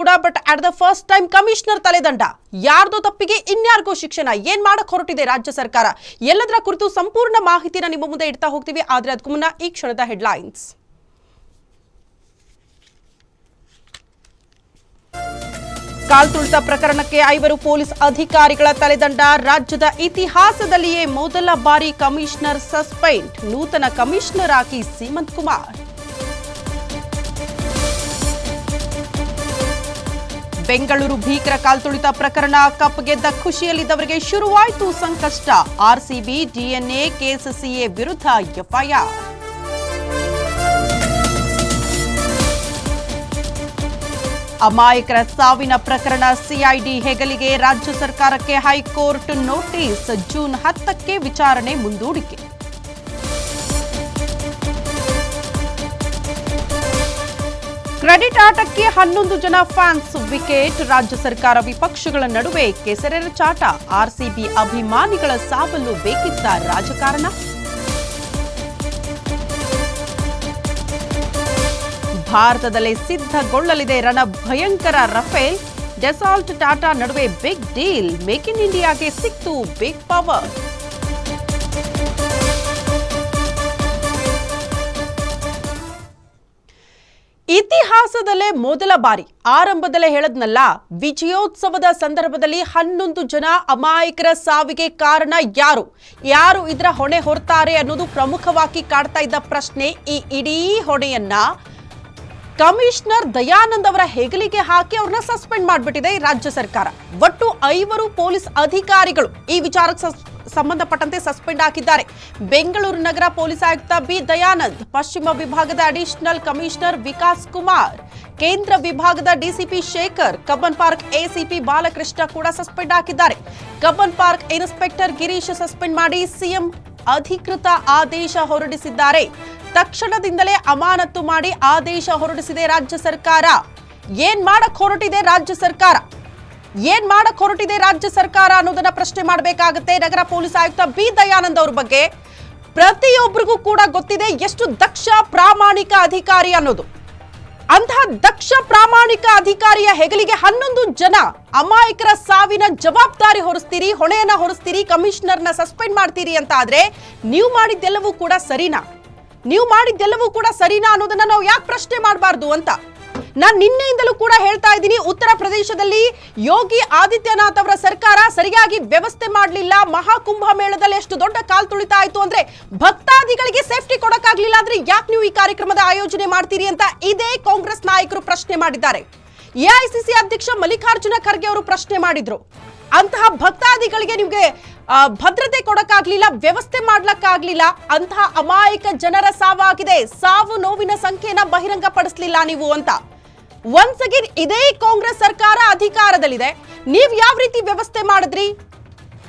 ಕೂಡ but at the first time commissioner ತಲೆದಂಡ. ಯಾರ್ದೋ ತಪ್ಪಿಗೆ ಇನ್ಯಾರಿಗೂ ಶಿಕ್ಷಣ. ಏನ್ ಮಾಡಕ್ ಹೊರಟಿದೆ ರಾಜ್ಯ ಸರ್ಕಾರ? ಎಲ್ಲದರ ಕುರಿತು ಸಂಪೂರ್ಣ ಮಾಹಿತಿನ ನಿಮ್ಮ ಮುಂದೆ ಇಡ್ತಾ ಹೋಗ್ತೀವಿ. ಆದ್ರೆ ಅದಕ್ಕೂ ಮುನ್ನ ಈ ಕ್ಷಣದ ಹೆಡ್ಲೈನ್ಸ್ ಕಾಲ್ತುಳಿತ ಪ್ರಕರಣಕ್ಕೆ ಐವರು ಪೊಲೀಸ್ ಅಧಿಕಾರಿಗಳ ತಲೆದಂಡ. ರಾಜ್ಯದ ಇತಿಹಾಸದಲ್ಲಿಯೇ ಮೊದಲ ಬಾರಿ ಕಮಿಷನರ್ ಸಸ್ಪೆಂಡ್. ನೂತನ ಕಮಿಷನರ್ ಆಗಿ ಸೀಮಂತ್ ಕುಮಾರ್. ಬೆಂಗಳೂರು ಭೀಕರ ಕಾಲ್ತುಳಿತ ಪ್ರಕರಣ ಕಪ್ ಗೆದ್ದ ಖುಷಿಯಲ್ಲಿದ್ದವರಿಗೆ ಶುರುವಾಯಿತು ಸಂಕಷ್ಟ. ಆರ್ಸಿಬಿ, ಡಿಎನ್ಎ, ಕೆಎಸ್ಸಿಎ ವಿರುದ್ಧ ಎಫ್ಐಆರ್. ಅಮಾಯಕರ ಸಾವಿನ ಪ್ರಕರಣ ಸಿಐಡಿ ಹೆಗಲಿಗೆ ರಾಜ್ಯ ಸರ್ಕಾರಕ್ಕೆ ಹೈಕೋರ್ಟ್ ನೋಟಿಸ್ ಜೂನ್ ಹತ್ತಕ್ಕೆ ವಿಚಾರಣೆ ಮುಂದೂಡಿಕೆ. ಕ್ರೆಡಿಟ್ ಆಟಕ್ಕೆ ಹನ್ನೊಂದು ಜನ ಫ್ಯಾನ್ಸ್ ವಿಕೆಟ್. ರಾಜ್ಯ ಸರ್ಕಾರ ವಿಪಕ್ಷಗಳ ನಡುವೆ ಕೆಸರೆರ ಚಾಟ. ಆರ್ಸಿಬಿ ಅಭಿಮಾನಿಗಳ ಸಾವನ್ನು ಬೇಕಿದ್ದ ರಾಜಕಾರಣ? ಭಾರತದಲ್ಲಿ ಸಿದ್ಧಗೊಳ್ಳಲಿದೆ ರಣ ಭಯಂಕರ ರಫೇಲ್. ಡೆಸಾಲ್ಟ್ ಟಾಟಾ ನಡುವೆ ಬಿಗ್ ಡೀಲ್. ಮೇಕ್ ಇನ್ ಇಂಡಿಯಾಗೆ ಸಿಕ್ತು ಬಿಗ್ ಪವರ್. ಇತಿಹಾಸದಲ್ಲೇ ಮೊದಲ ಬಾರಿ ಆರಂಭದಲ್ಲೇ ಹೇಳದ್ನಲ್ಲ, ವಿಜಯೋತ್ಸವದ ಸಂದರ್ಭದಲ್ಲಿ ಹನ್ನೊಂದು ಜನ ಅಮಾಯಕರ ಸಾವಿಗೆ ಕಾರಣ ಯಾರು? ಯಾರು ಇದರ ಹೊಣೆ ಹೊರ್ತಾರೆ ಅನ್ನೋದು ಪ್ರಮುಖವಾಗಿ ಕಾಡ್ತಾ ಇದ್ದ ಪ್ರಶ್ನೆ ಈ ಇಡೀ ಹೊಣೆಯನ್ನ ಕಮಿಷನರ್ ದಯಾನಂದ್ ಅವರ ಹೆಗಲಿಗೆ ಹಾಕಿ ಅವ್ರನ್ನ ಸಸ್ಪೆಂಡ್ ಮಾಡಿಬಿಟ್ಟಿದೆ ರಾಜ್ಯ ಸರ್ಕಾರ. ಒಟ್ಟು ಐವರು ಪೊಲೀಸ್ ಅಧಿಕಾರಿಗಳು ಈ ವಿಚಾರಕ್ಕೆ ಸಂಬಂಧಪಟ್ಟಂತೆ ಸಸ್ಪೆಂಡ್ ಹಾಕಿದ್ದಾರೆ. ಬೆಂಗಳೂರು ನಗರ ಪೊಲೀಸ್ ಆಯುಕ್ತ ಬಿ. ದಯಾನಂದ್, ಪಶ್ಚಿಮ ವಿಭಾಗದ ಅಡಿಷನಲ್ ಕಮಿಷನರ್ ವಿಕಾಸ್ ಕುಮಾರ್, ಕೇಂದ್ರ ವಿಭಾಗದ DCP Shekhar, Cubbon park ACP Balakrishna ಕೂಡ ಸಸ್ಪೆಂಡ್ ಹಾಕಿದ್ದಾರೆ. Cubbon park inspector Girish suspend ಮಾಡಿ ಸಿಎಂ ಅಧಿಕೃತ ಆದೇಶ ಹೊರಡಿಸಿದ್ದಾರೆ. ತಕ್ಷಣದಿಂದಲೇ ಅಮಾನತು ಮಾಡಿ ಆದೇಶ ಹೊರಡಿಸಿದೆ ರಾಜ್ಯ ಸರ್ಕಾರ. ಏನ್ ಮಾಡಕ್ ಹೊರಟಿದೆ ರಾಜ್ಯ ಸರ್ಕಾರ? ಏನ್ ಮಾಡಕ್ ಹೊರಟಿದೆ ರಾಜ್ಯ ಸರ್ಕಾರ ಅನ್ನೋದನ್ನ ಪ್ರಶ್ನೆ ಮಾಡಬೇಕಾಗುತ್ತೆ. ನಗರ ಪೊಲೀಸ್ ಆಯುಕ್ತ ಬಿ. ದಯಾನಂದ್ ಅವ್ರ ಬಗ್ಗೆ. ಪ್ರತಿಯೊಬ್ಬರಿಗೂ ಕೂಡ ಗೊತ್ತಿದೆ ಎಷ್ಟು ದಕ್ಷ ಪ್ರಾಮಾಣಿಕ ಅಧಿಕಾರಿ ಅನ್ನೋದು. ಅಂತಹ ದಕ್ಷ ಪ್ರಾಮಾಣಿಕ ಅಧಿಕಾರಿಯ ಹೆಗಲಿಗೆ ಹನ್ನೊಂದು ಜನ ಅಮಾಯಕರ ಸಾವಿನ ಜವಾಬ್ದಾರಿ ಹೊರಿಸ್ತೀರಿ, ಹೊಣೆಯನ್ನ ಹೊರಿಸ್ತೀರಿ, ಕಮಿಷನರ್ನ ಸಸ್ಪೆಂಡ್ ಮಾಡ್ತೀರಿ ಅಂತ ಆದ್ರೆ ನೀವು ಮಾಡಿದ್ದೆಲ್ಲವೂ ಕೂಡ ಸರಿನಾ? ನೀವು ಮಾಡಿದ್ದೆಲ್ಲವೂ ಕೂಡ ಸರಿನಾ ಅನ್ನೋದನ್ನ ನಾವು ಯಾಕೆ ಪ್ರಶ್ನೆ ಮಾಡಬಾರ್ದು ಅಂತ? ನಾನ್ ನಿನ್ನೆಯಿಂದಲೂ ಕೂಡ ಹೇಳ್ತಾ ಇದ್ದೀನಿ, ಉತ್ತರ ಪ್ರದೇಶದಲ್ಲಿ ಯೋಗಿ ಆದಿತ್ಯನಾಥ್ ಅವರ ಸರ್ಕಾರ ಸರಿಯಾಗಿ ವ್ಯವಸ್ಥೆ ಮಾಡಲಿಲ್ಲ. ಮಹಾಕುಂಭ ಮೇಳದಲ್ಲಿ ಎಷ್ಟು ದೊಡ್ಡ ಕಾಲ್ ತುಳಿತ ಆಯಿತು ಅಂದ್ರೆ ಭಕ್ತಾದಿಗಳಿಗೆ ಸೇಫ್ಟಿ ಕೊಡಕ್ಕಾಗ್ಲಿಲ್ಲ ಅಂದ್ರೆ ಯಾಕೆ ನೀವು ಈ ಕಾರ್ಯಕ್ರಮದ ಆಯೋಜನೆ ಮಾಡ್ತೀರಿ ಅಂತ ಇದೇ ಕಾಂಗ್ರೆಸ್ ನಾಯಕರು ಪ್ರಶ್ನೆ ಮಾಡಿದ್ದಾರೆ. ಎಐಸಿಸಿ ಅಧ್ಯಕ್ಷ ಮಲ್ಲಿಕಾರ್ಜುನ ಖರ್ಗೆ ಅವರು ಪ್ರಶ್ನೆ ಮಾಡಿದ್ರು. ಅಂತಹ ಭಕ್ತಾದಿಗಳಿಗೆ ನಿಮಗೆ ಭದ್ರತೆ ಕೊಡಕ್ಕಾಗ್ಲಿಲ್ಲ, ವ್ಯವಸ್ಥೆ ಮಾಡ್ಲಕ್ಕಾಗ್ಲಿಲ್ಲ, ಅಂತಹ ಅಮಾಯಕ ಜನರ ಸಾವಾಗಿದೆ. ಸಾವು ನೋವಿನ ಸಂಖ್ಯೆನ ಬಹಿರಂಗ ಪಡಿಸ್ಲಿಲ್ಲ ನೀವು ಅಂತ. ಒನ್ಸ್ ಅಗೇನ್ ಇದೇ ಕಾಂಗ್ರೆಸ್ ಸರ್ಕಾರ ಅಧಿಕಾರದಲ್ಲಿದೆ. ನೀವು ಯಾವ ರೀತಿ ವ್ಯವಸ್ಥೆ ಮಾಡಿದ್ರಿ?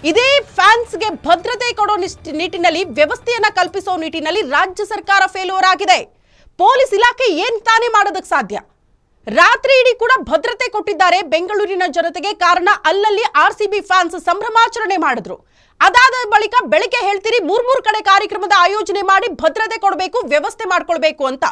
ಇದೇ ಫ್ಯಾನ್ಸ್ಗೆ ಭದ್ರತೆ ಕೊಡೋ ನಿಟ್ಟಿನಲ್ಲಿ, ವ್ಯವಸ್ಥೆಯನ್ನ ಕಲ್ಪಿಸೋ ನಿಟ್ಟಿನಲ್ಲಿ ರಾಜ್ಯ ಸರ್ಕಾರ ಫೇಲ್ಯೂರ್ ಆಗಿದೆ. ಪೊಲೀಸ್ ಇಲಾಖೆ ಏನ್ ತಾನೇ ಮಾಡೋದಕ್ಕೆ ಸಾಧ್ಯ? ರಾತ್ರಿ ಇಡೀ ಕೂಡ ಭದ್ರತೆ ಕೊಟ್ಟಿದ್ದಾರೆ ಬೆಂಗಳೂರಿನ ಜನತೆಗೆ ಕಾರಣ ಅಲ್ಲಲ್ಲಿ ಆರ್ ಸಿ ಬಿ ಫ್ಯಾನ್ಸ್ ಸಂಭ್ರಮಾಚರಣೆ ಮಾಡಿದ್ರು. ಅದಾದ ಬಳಿಕ ಬೆಳಿಗ್ಗೆ ಹೇಳ್ತೀರಿ ಮೂರ್ ಮೂರ್ ಕಡೆ ಕಾರ್ಯಕ್ರಮದ ಆಯೋಜನೆ ಮಾಡಿ ಭದ್ರತೆ ಕೊಡಬೇಕು, ವ್ಯವಸ್ಥೆ ಮಾಡ್ಕೊಳ್ಬೇಕು ಅಂತ.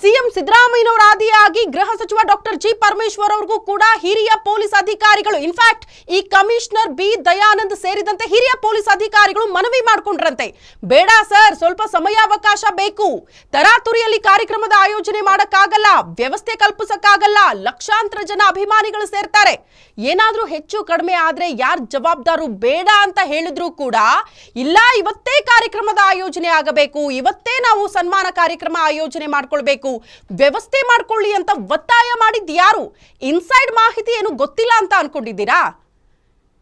ಸಿಎಂ ಸಿದ್ದರಾಮಯ್ಯನವರ ಆದಿಯಾಗಿ ಗೃಹ ಸಚಿವ ಡಾಕ್ಟರ್ ಜಿ ಪರಮೇಶ್ವರ್ ಅವರಿಗೂ ಕೂಡ ಹಿರಿಯ ಪೊಲೀಸ್ ಅಧಿಕಾರಿಗಳು ಇನ್ಫ್ಯಾಕ್ಟ್ ಈ ಕಮಿಷನರ್ ಬಿ ದಯಾನಂದ್ ಸೇರಿದಂತೆ ಹಿರಿಯ ಪೊಲೀಸ್ ಅಧಿಕಾರಿಗಳು ಮನವಿ ಮಾಡಿಕೊಂಡ್ರಂತೆ. ಬೇಡ ಸರ್, ಸ್ವಲ್ಪ ಸಮಯಾವಕಾಶ ಬೇಕು. ತರಾತುರಿಯಲ್ಲಿ ಕಾರ್ಯಕ್ರಮದ ಆಯೋಜನೆ ಮಾಡಕ್ಕಾಗಲ್ಲ, ವ್ಯವಸ್ಥೆ ಕಲ್ಪಿಸಕ್ಕಾಗಲ್ಲ, ಲಕ್ಷಾಂತರ ಜನ ಅಭಿಮಾನಿಗಳು ಸೇರ್ತಾರೆ. ಏನಾದ್ರೂ ಹೆಚ್ಚು ಕಡಿಮೆ ಆದ್ರೆ ಯಾರ್ ಜವಾಬ್ದಾರು ಬೇಡ ಅಂತ ಹೇಳಿದ್ರು ಕೂಡ ಇಲ್ಲ, ಇವತ್ತೇ ಕಾರ್ಯಕ್ರಮದ ಆಯೋಜನೆ ಆಗಬೇಕು, ಇವತ್ತೇ ನಾವು ಸನ್ಮಾನ ಕಾರ್ಯಕ್ರಮ ಆಯೋಜನೆ ಮಾಡ್ಕೊಳ್ಬೇಕು ವ್ಯವಸ್ಥೆ ಮಾಡ್ಕೊಳ್ಳಿ ಅಂತ ಒತ್ತಾಯ ಮಾಡಿದ್ದು ಯಾರು? ಇನ್ಸೈಡ್ ಮಾಹಿತಿ ಏನು ಗೊತ್ತಿಲ್ಲ ಅಂತ ಅನ್ಕೊಂಡಿದ್ದೀರಾ?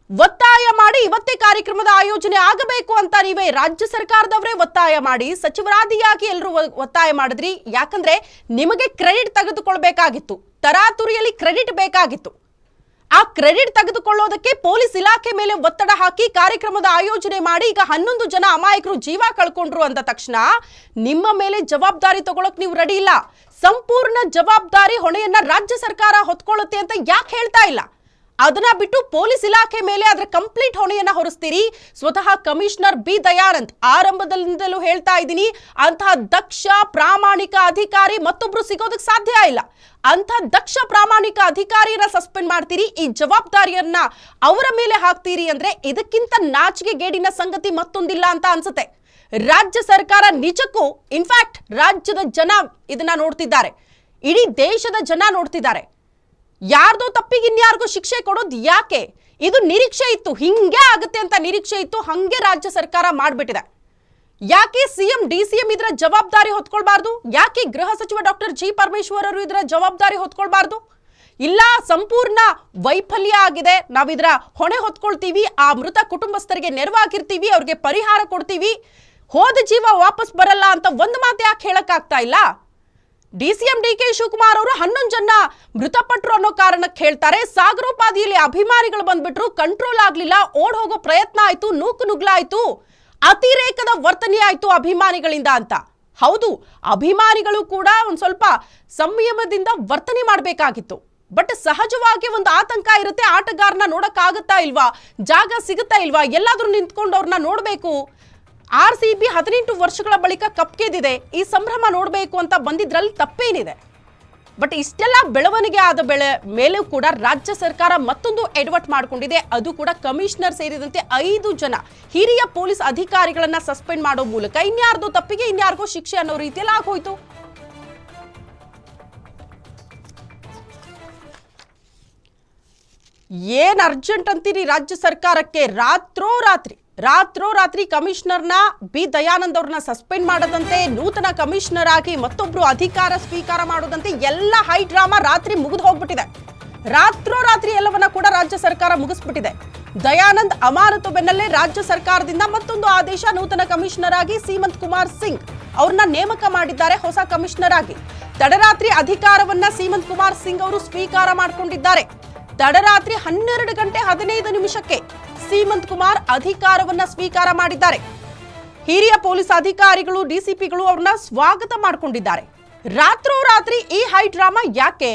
ಒತ್ತಾಯ ಮಾಡಿ ಇವತ್ತೇ ಕಾರ್ಯಕ್ರಮದ ಆಯೋಜನೆ ಆಗಬೇಕು ಅಂತ ನೀವೇ ರಾಜ್ಯ ಸರ್ಕಾರದವರೇ ಒತ್ತಾಯ ಮಾಡಿ, ಸಚಿವರಾದಿಯಾಗಿ ಎಲ್ಲರೂ ಒತ್ತಾಯ ಮಾಡಿದ್ರಿ. ಯಾಕಂದ್ರೆ ನಿಮಗೆ ಕ್ರೆಡಿಟ್ ತೆಗೆದುಕೊಳ್ಬೇಕಾಗಿತ್ತು. ತರಾತುರಿಯಲ್ಲಿ ಕ್ರೆಡಿಟ್ ಬೇಕಾಗಿತ್ತು. ಆ ಕ್ರೆಡಿಟ್ ತೆಗೆದುಕೊಳ್ಳೋದಕ್ಕೆ ಪೊಲೀಸ್ ಇಲಾಖೆ ಮೇಲೆ ಒತ್ತಡ ಹಾಕಿ ಕಾರ್ಯಕ್ರಮದ ಆಯೋಜನೆ ಮಾಡಿ ಈಗ ಹನ್ನೊಂದು ಜನ ಅಮಾಯಕರು ಜೀವ ಕಳ್ಕೊಂಡ್ರು ಅಂದ ತಕ್ಷಣ ನಿಮ್ಮ ಮೇಲೆ ಜವಾಬ್ದಾರಿ ತಗೊಳಕ್ ನೀವು ರೆಡಿ ಇಲ್ಲ. ಸಂಪೂರ್ಣ ಜವಾಬ್ದಾರಿ ಹೊಣೆಯನ್ನ ರಾಜ್ಯ ಸರ್ಕಾರ ಹೊತ್ಕೊಳ್ಳುತ್ತೆ ಅಂತ ಯಾಕೆ ಹೇಳ್ತಾ ಇಲ್ಲ? ಅದನ್ನ ಬಿಟ್ಟು ಪೊಲೀಸ್ ಇಲಾಖೆ ಮೇಲೆ ಅದರ ಕಂಪ್ಲೀಟ್ ಹೊಣೆಯನ್ನ ಹೊರಿಸ್ತೀರಿ. ಸ್ವತಃ ಕಮಿಷನರ್ ಬಿ ದಯಾನಂದ್ ಆರಂಭದಿಂದಲೂ ಹೇಳ್ತಾ ಇದ್ದೀನಿ, ಅಂತಹ ದಕ್ಷ ಪ್ರಾಮಾಣಿಕ ಅಧಿಕಾರಿ ಮತ್ತೊಬ್ರು ಸಿಗೋದಕ್ಕೆ ಸಾಧ್ಯ ಇಲ್ಲ. ಅಂಥ ದಕ್ಷ ಪ್ರಾಮಾಣಿಕ ಅಧಿಕಾರಿಯನ್ನ ಸಸ್ಪೆಂಡ್ ಮಾಡ್ತೀರಿ, ಈ ಜವಾಬ್ದಾರಿಯನ್ನ ಅವರ ಮೇಲೆ ಹಾಕ್ತೀರಿ ಅಂದ್ರೆ ಇದಕ್ಕಿಂತ ನಾಚಿಕೆ ಗೇಡಿನ ಸಂಗತಿ ಮತ್ತೊಂದಿಲ್ಲ ಅಂತ ಅನ್ಸುತ್ತೆ. ರಾಜ್ಯ ಸರ್ಕಾರ ನಿಜಕ್ಕೂ ಇನ್ಫ್ಯಾಕ್ಟ್ ರಾಜ್ಯದ ಜನ ಇದನ್ನ ನೋಡ್ತಿದ್ದಾರೆ. ಇಡೀ ದೇಶದ ಜನ ನೋಡ್ತಿದ್ದಾರೆ. ಯಾರ್ದೋ ತಪ್ಪಿಗೆ ಇನ್ಯಾರಿಗೂ ಶಿಕ್ಷೆ ಕೊಡೋದು ಯಾಕೆ? ಇದು ನಿರೀಕ್ಷೆ ಇತ್ತು, ಹಿಂಗೆ ಆಗುತ್ತೆ ಅಂತ ನಿರೀಕ್ಷೆ ಇತ್ತು, ಹಂಗೆ ರಾಜ್ಯ ಸರ್ಕಾರ ಮಾಡ್ಬಿಟ್ಟಿದೆ. ಯಾಕೆ ಸಿಎಂ ಡಿ ಸಿಎಂ ಇದರ ಜವಾಬ್ದಾರಿ ಹೊತ್ಕೊಳ್ಬಾರ್ದು? ಯಾಕೆ ಗೃಹ ಸಚಿವ ಡಾಕ್ಟರ್ ಜಿ. ಪರಮೇಶ್ವರರು ಇದರ ಜವಾಬ್ದಾರಿ ಹೊತ್ಕೊಳ್ಬಾರ್ದು? ಇಲ್ಲ, ಸಂಪೂರ್ಣ ವೈಫಲ್ಯ ಆಗಿದೆ. ನಾವು ಇದರ ಹೊಣೆ ಹೊತ್ಕೊಳ್ತೀವಿ, ಆ ಮೃತ ಕುಟುಂಬಸ್ಥರಿಗೆ ನೆರವಾಗಿರ್ತೀವಿ, ಅವ್ರಿಗೆ ಪರಿಹಾರ ಕೊಡ್ತೀವಿ. ಹೋದ ಜೀವ ವಾಪಸ್ ಬರಲ್ಲ ಅಂತ ಒಂದು ಮಾತು ಯಾಕೆ ಹೇಳಕ್ಕಾಗ್ತಾ ಇಲ್ಲ? D C M D K Shivakumar ಅವರು ಹನ್ನೊಂದು ಜನ ಮೃತಪಟ್ಟರು ಅನ್ನೋ ಕಾರಣಕ್ಕೆ ಹೇಳ್ತಾರೆ. ಸಾಗರೋಪಾದಿಯಲ್ಲಿ ಅಭಿಮಾನಿಗಳು ಬಂದ್ಬಿಟ್ರು ಕಂಟ್ರೋಲ್ ಆಗ್ಲಿಲ್ಲ, ಓಡ್ ಹೋಗೋ ಪ್ರಯತ್ನ ಆಯ್ತು, ನೂಕು ನುಗ್ಲಾಯ್ತು. ಅತಿರೇಕದ ವರ್ತನೆ ಆಯ್ತು ಅಭಿಮಾನಿಗಳಿಂದ ಅಂತ. ಹೌದು, ಅಭಿಮಾನಿಗಳು ಕೂಡ ಒಂದು ಸ್ವಲ್ಪ ಸಂಯಮದಿಂದ ವರ್ತನೆ ಮಾಡಬೇಕಾಗಿತ್ತು. ಬಟ್ ಸಹಜವಾಗಿ ಒಂದು ಆತಂಕ ಇರುತ್ತೆ, ಆಟಗಾರನ ನೋಡೋಕ್ಕಾಗುತ್ತಾ ಇಲ್ವಾ, ಜಾಗ ಸಿಗುತ್ತಾ ಇಲ್ವಾ, ಎಲ್ಲಾದರೂ ನಿಂತ್ಕೊಂಡು ಅವ್ರನ್ನ ನೋಡಬೇಕು. ಆರ್ ಸಿ ಬಿ ಹದಿನೆಂಟು ವರ್ಷಗಳ ಬಳಿಕ ಕಪ್ ಗೆದ್ದಿದೆ, ಈ ಸಂಭ್ರಮ ನೋಡಬೇಕು ಅಂತ ಬಂದಿದ್ರಲ್ಲಿ ತಪ್ಪೇನಿದೆ. ಬಟ್ ಇಷ್ಟೆಲ್ಲ ಬೆಳವಣಿಗೆ ಆದ ಬೆಳೆ ಮೇಲೂ ಕೂಡ ರಾಜ್ಯ ಸರ್ಕಾರ ಮತ್ತೊಂದು ಎಡವಟ್ ಮಾಡಿಕೊಂಡಿದೆ. ಅದು ಕೂಡ ಕಮಿಷನರ್ ಸೇರಿದಂತೆ ಐದು ಜನ. ಹಿರಿಯ ಪೊಲೀಸ್ ಅಧಿಕಾರಿಗಳನ್ನ ಸಸ್ಪೆಂಡ್ ಮಾಡೋ ಮೂಲಕ ಇನ್ಯಾರ್ದು ತಪ್ಪಿಗೆ ಇನ್ಯಾರಿಗೂ ಶಿಕ್ಷೆ ಅನ್ನೋ ರೀತಿಯಲ್ಲಿ ಆಗೋಯ್ತು. ಏನ್ ಅರ್ಜೆಂಟ್ ಅಂತೀರಿ ರಾಜ್ಯ ಸರ್ಕಾರಕ್ಕೆ? ರಾತ್ರೋ ರಾತ್ರಿ ರಾತ್ರೋ ರಾತ್ರಿ ಕಮಿಷನರ್ನ ಬಿ. ದಯಾನಂದ್ ಅವ್ರನ್ನ ಸಸ್ಪೆಂಡ್ ಮಾಡದಂತೆ ನೂತನ ಕಮಿಷನರ್ ಆಗಿ ಮತ್ತೊಬ್ರು ಅಧಿಕಾರ ಸ್ವೀಕಾರ ಮಾಡೋದಂತೆ ಎಲ್ಲ ಹೈ ಡ್ರಾಮಾ ರಾತ್ರಿ ಮುಗಿದು ಹೋಗ್ಬಿಟ್ಟಿದೆ. ರಾತ್ರೋ ರಾತ್ರಿ ಎಲ್ಲವನ್ನ ಕೂಡ ರಾಜ್ಯ ಸರ್ಕಾರ ಮುಗಿಸ್ಬಿಟ್ಟಿದೆ. ದಯಾನಂದ್ ಅಮಾನತು ಬೆನ್ನಲ್ಲೇ ರಾಜ್ಯ ಸರ್ಕಾರದಿಂದ ಮತ್ತೊಂದು ಆದೇಶ ನೂತನ ಕಮಿಷನರ್ ಆಗಿ ಸೀಮಂತ್ ಕುಮಾರ್ ಸಿಂಗ್ ಅವ್ರನ್ನ ನೇಮಕ ಮಾಡಿದ್ದಾರೆ ಹೊಸ ಕಮಿಷನರ್ ಆಗಿ. ತಡರಾತ್ರಿ ಅಧಿಕಾರವನ್ನ ಸೀಮಂತ್ ಕುಮಾರ್ ಸಿಂಗ್ ಅವರು ಸ್ವೀಕಾರ ಮಾಡಿಕೊಂಡಿದ್ದಾರೆ. ತಡರಾತ್ರಿ ಹನ್ನೆರಡು ಗಂಟೆ ಹದಿನೈದು ನಿಮಿಷಕ್ಕೆ ಸೀಮಂತ್ ಕುಮಾರ್ ಅಧಿಕಾರವನ್ನ ಸ್ವೀಕಾರ ಮಾಡಿದ್ದಾರೆ. ಹಿರಿಯ ಪೊಲೀಸ್ ಅಧಿಕಾರಿಗಳು, ಡಿಸಿಪಿಗಳು ಅವ್ರನ್ನ ಸ್ವಾಗತ ಮಾಡಿಕೊಂಡಿದ್ದಾರೆ. ರಾತ್ರೋರಾತ್ರಿ ಈ ಹೈ ಡ್ರಾಮಾ ಯಾಕೆ?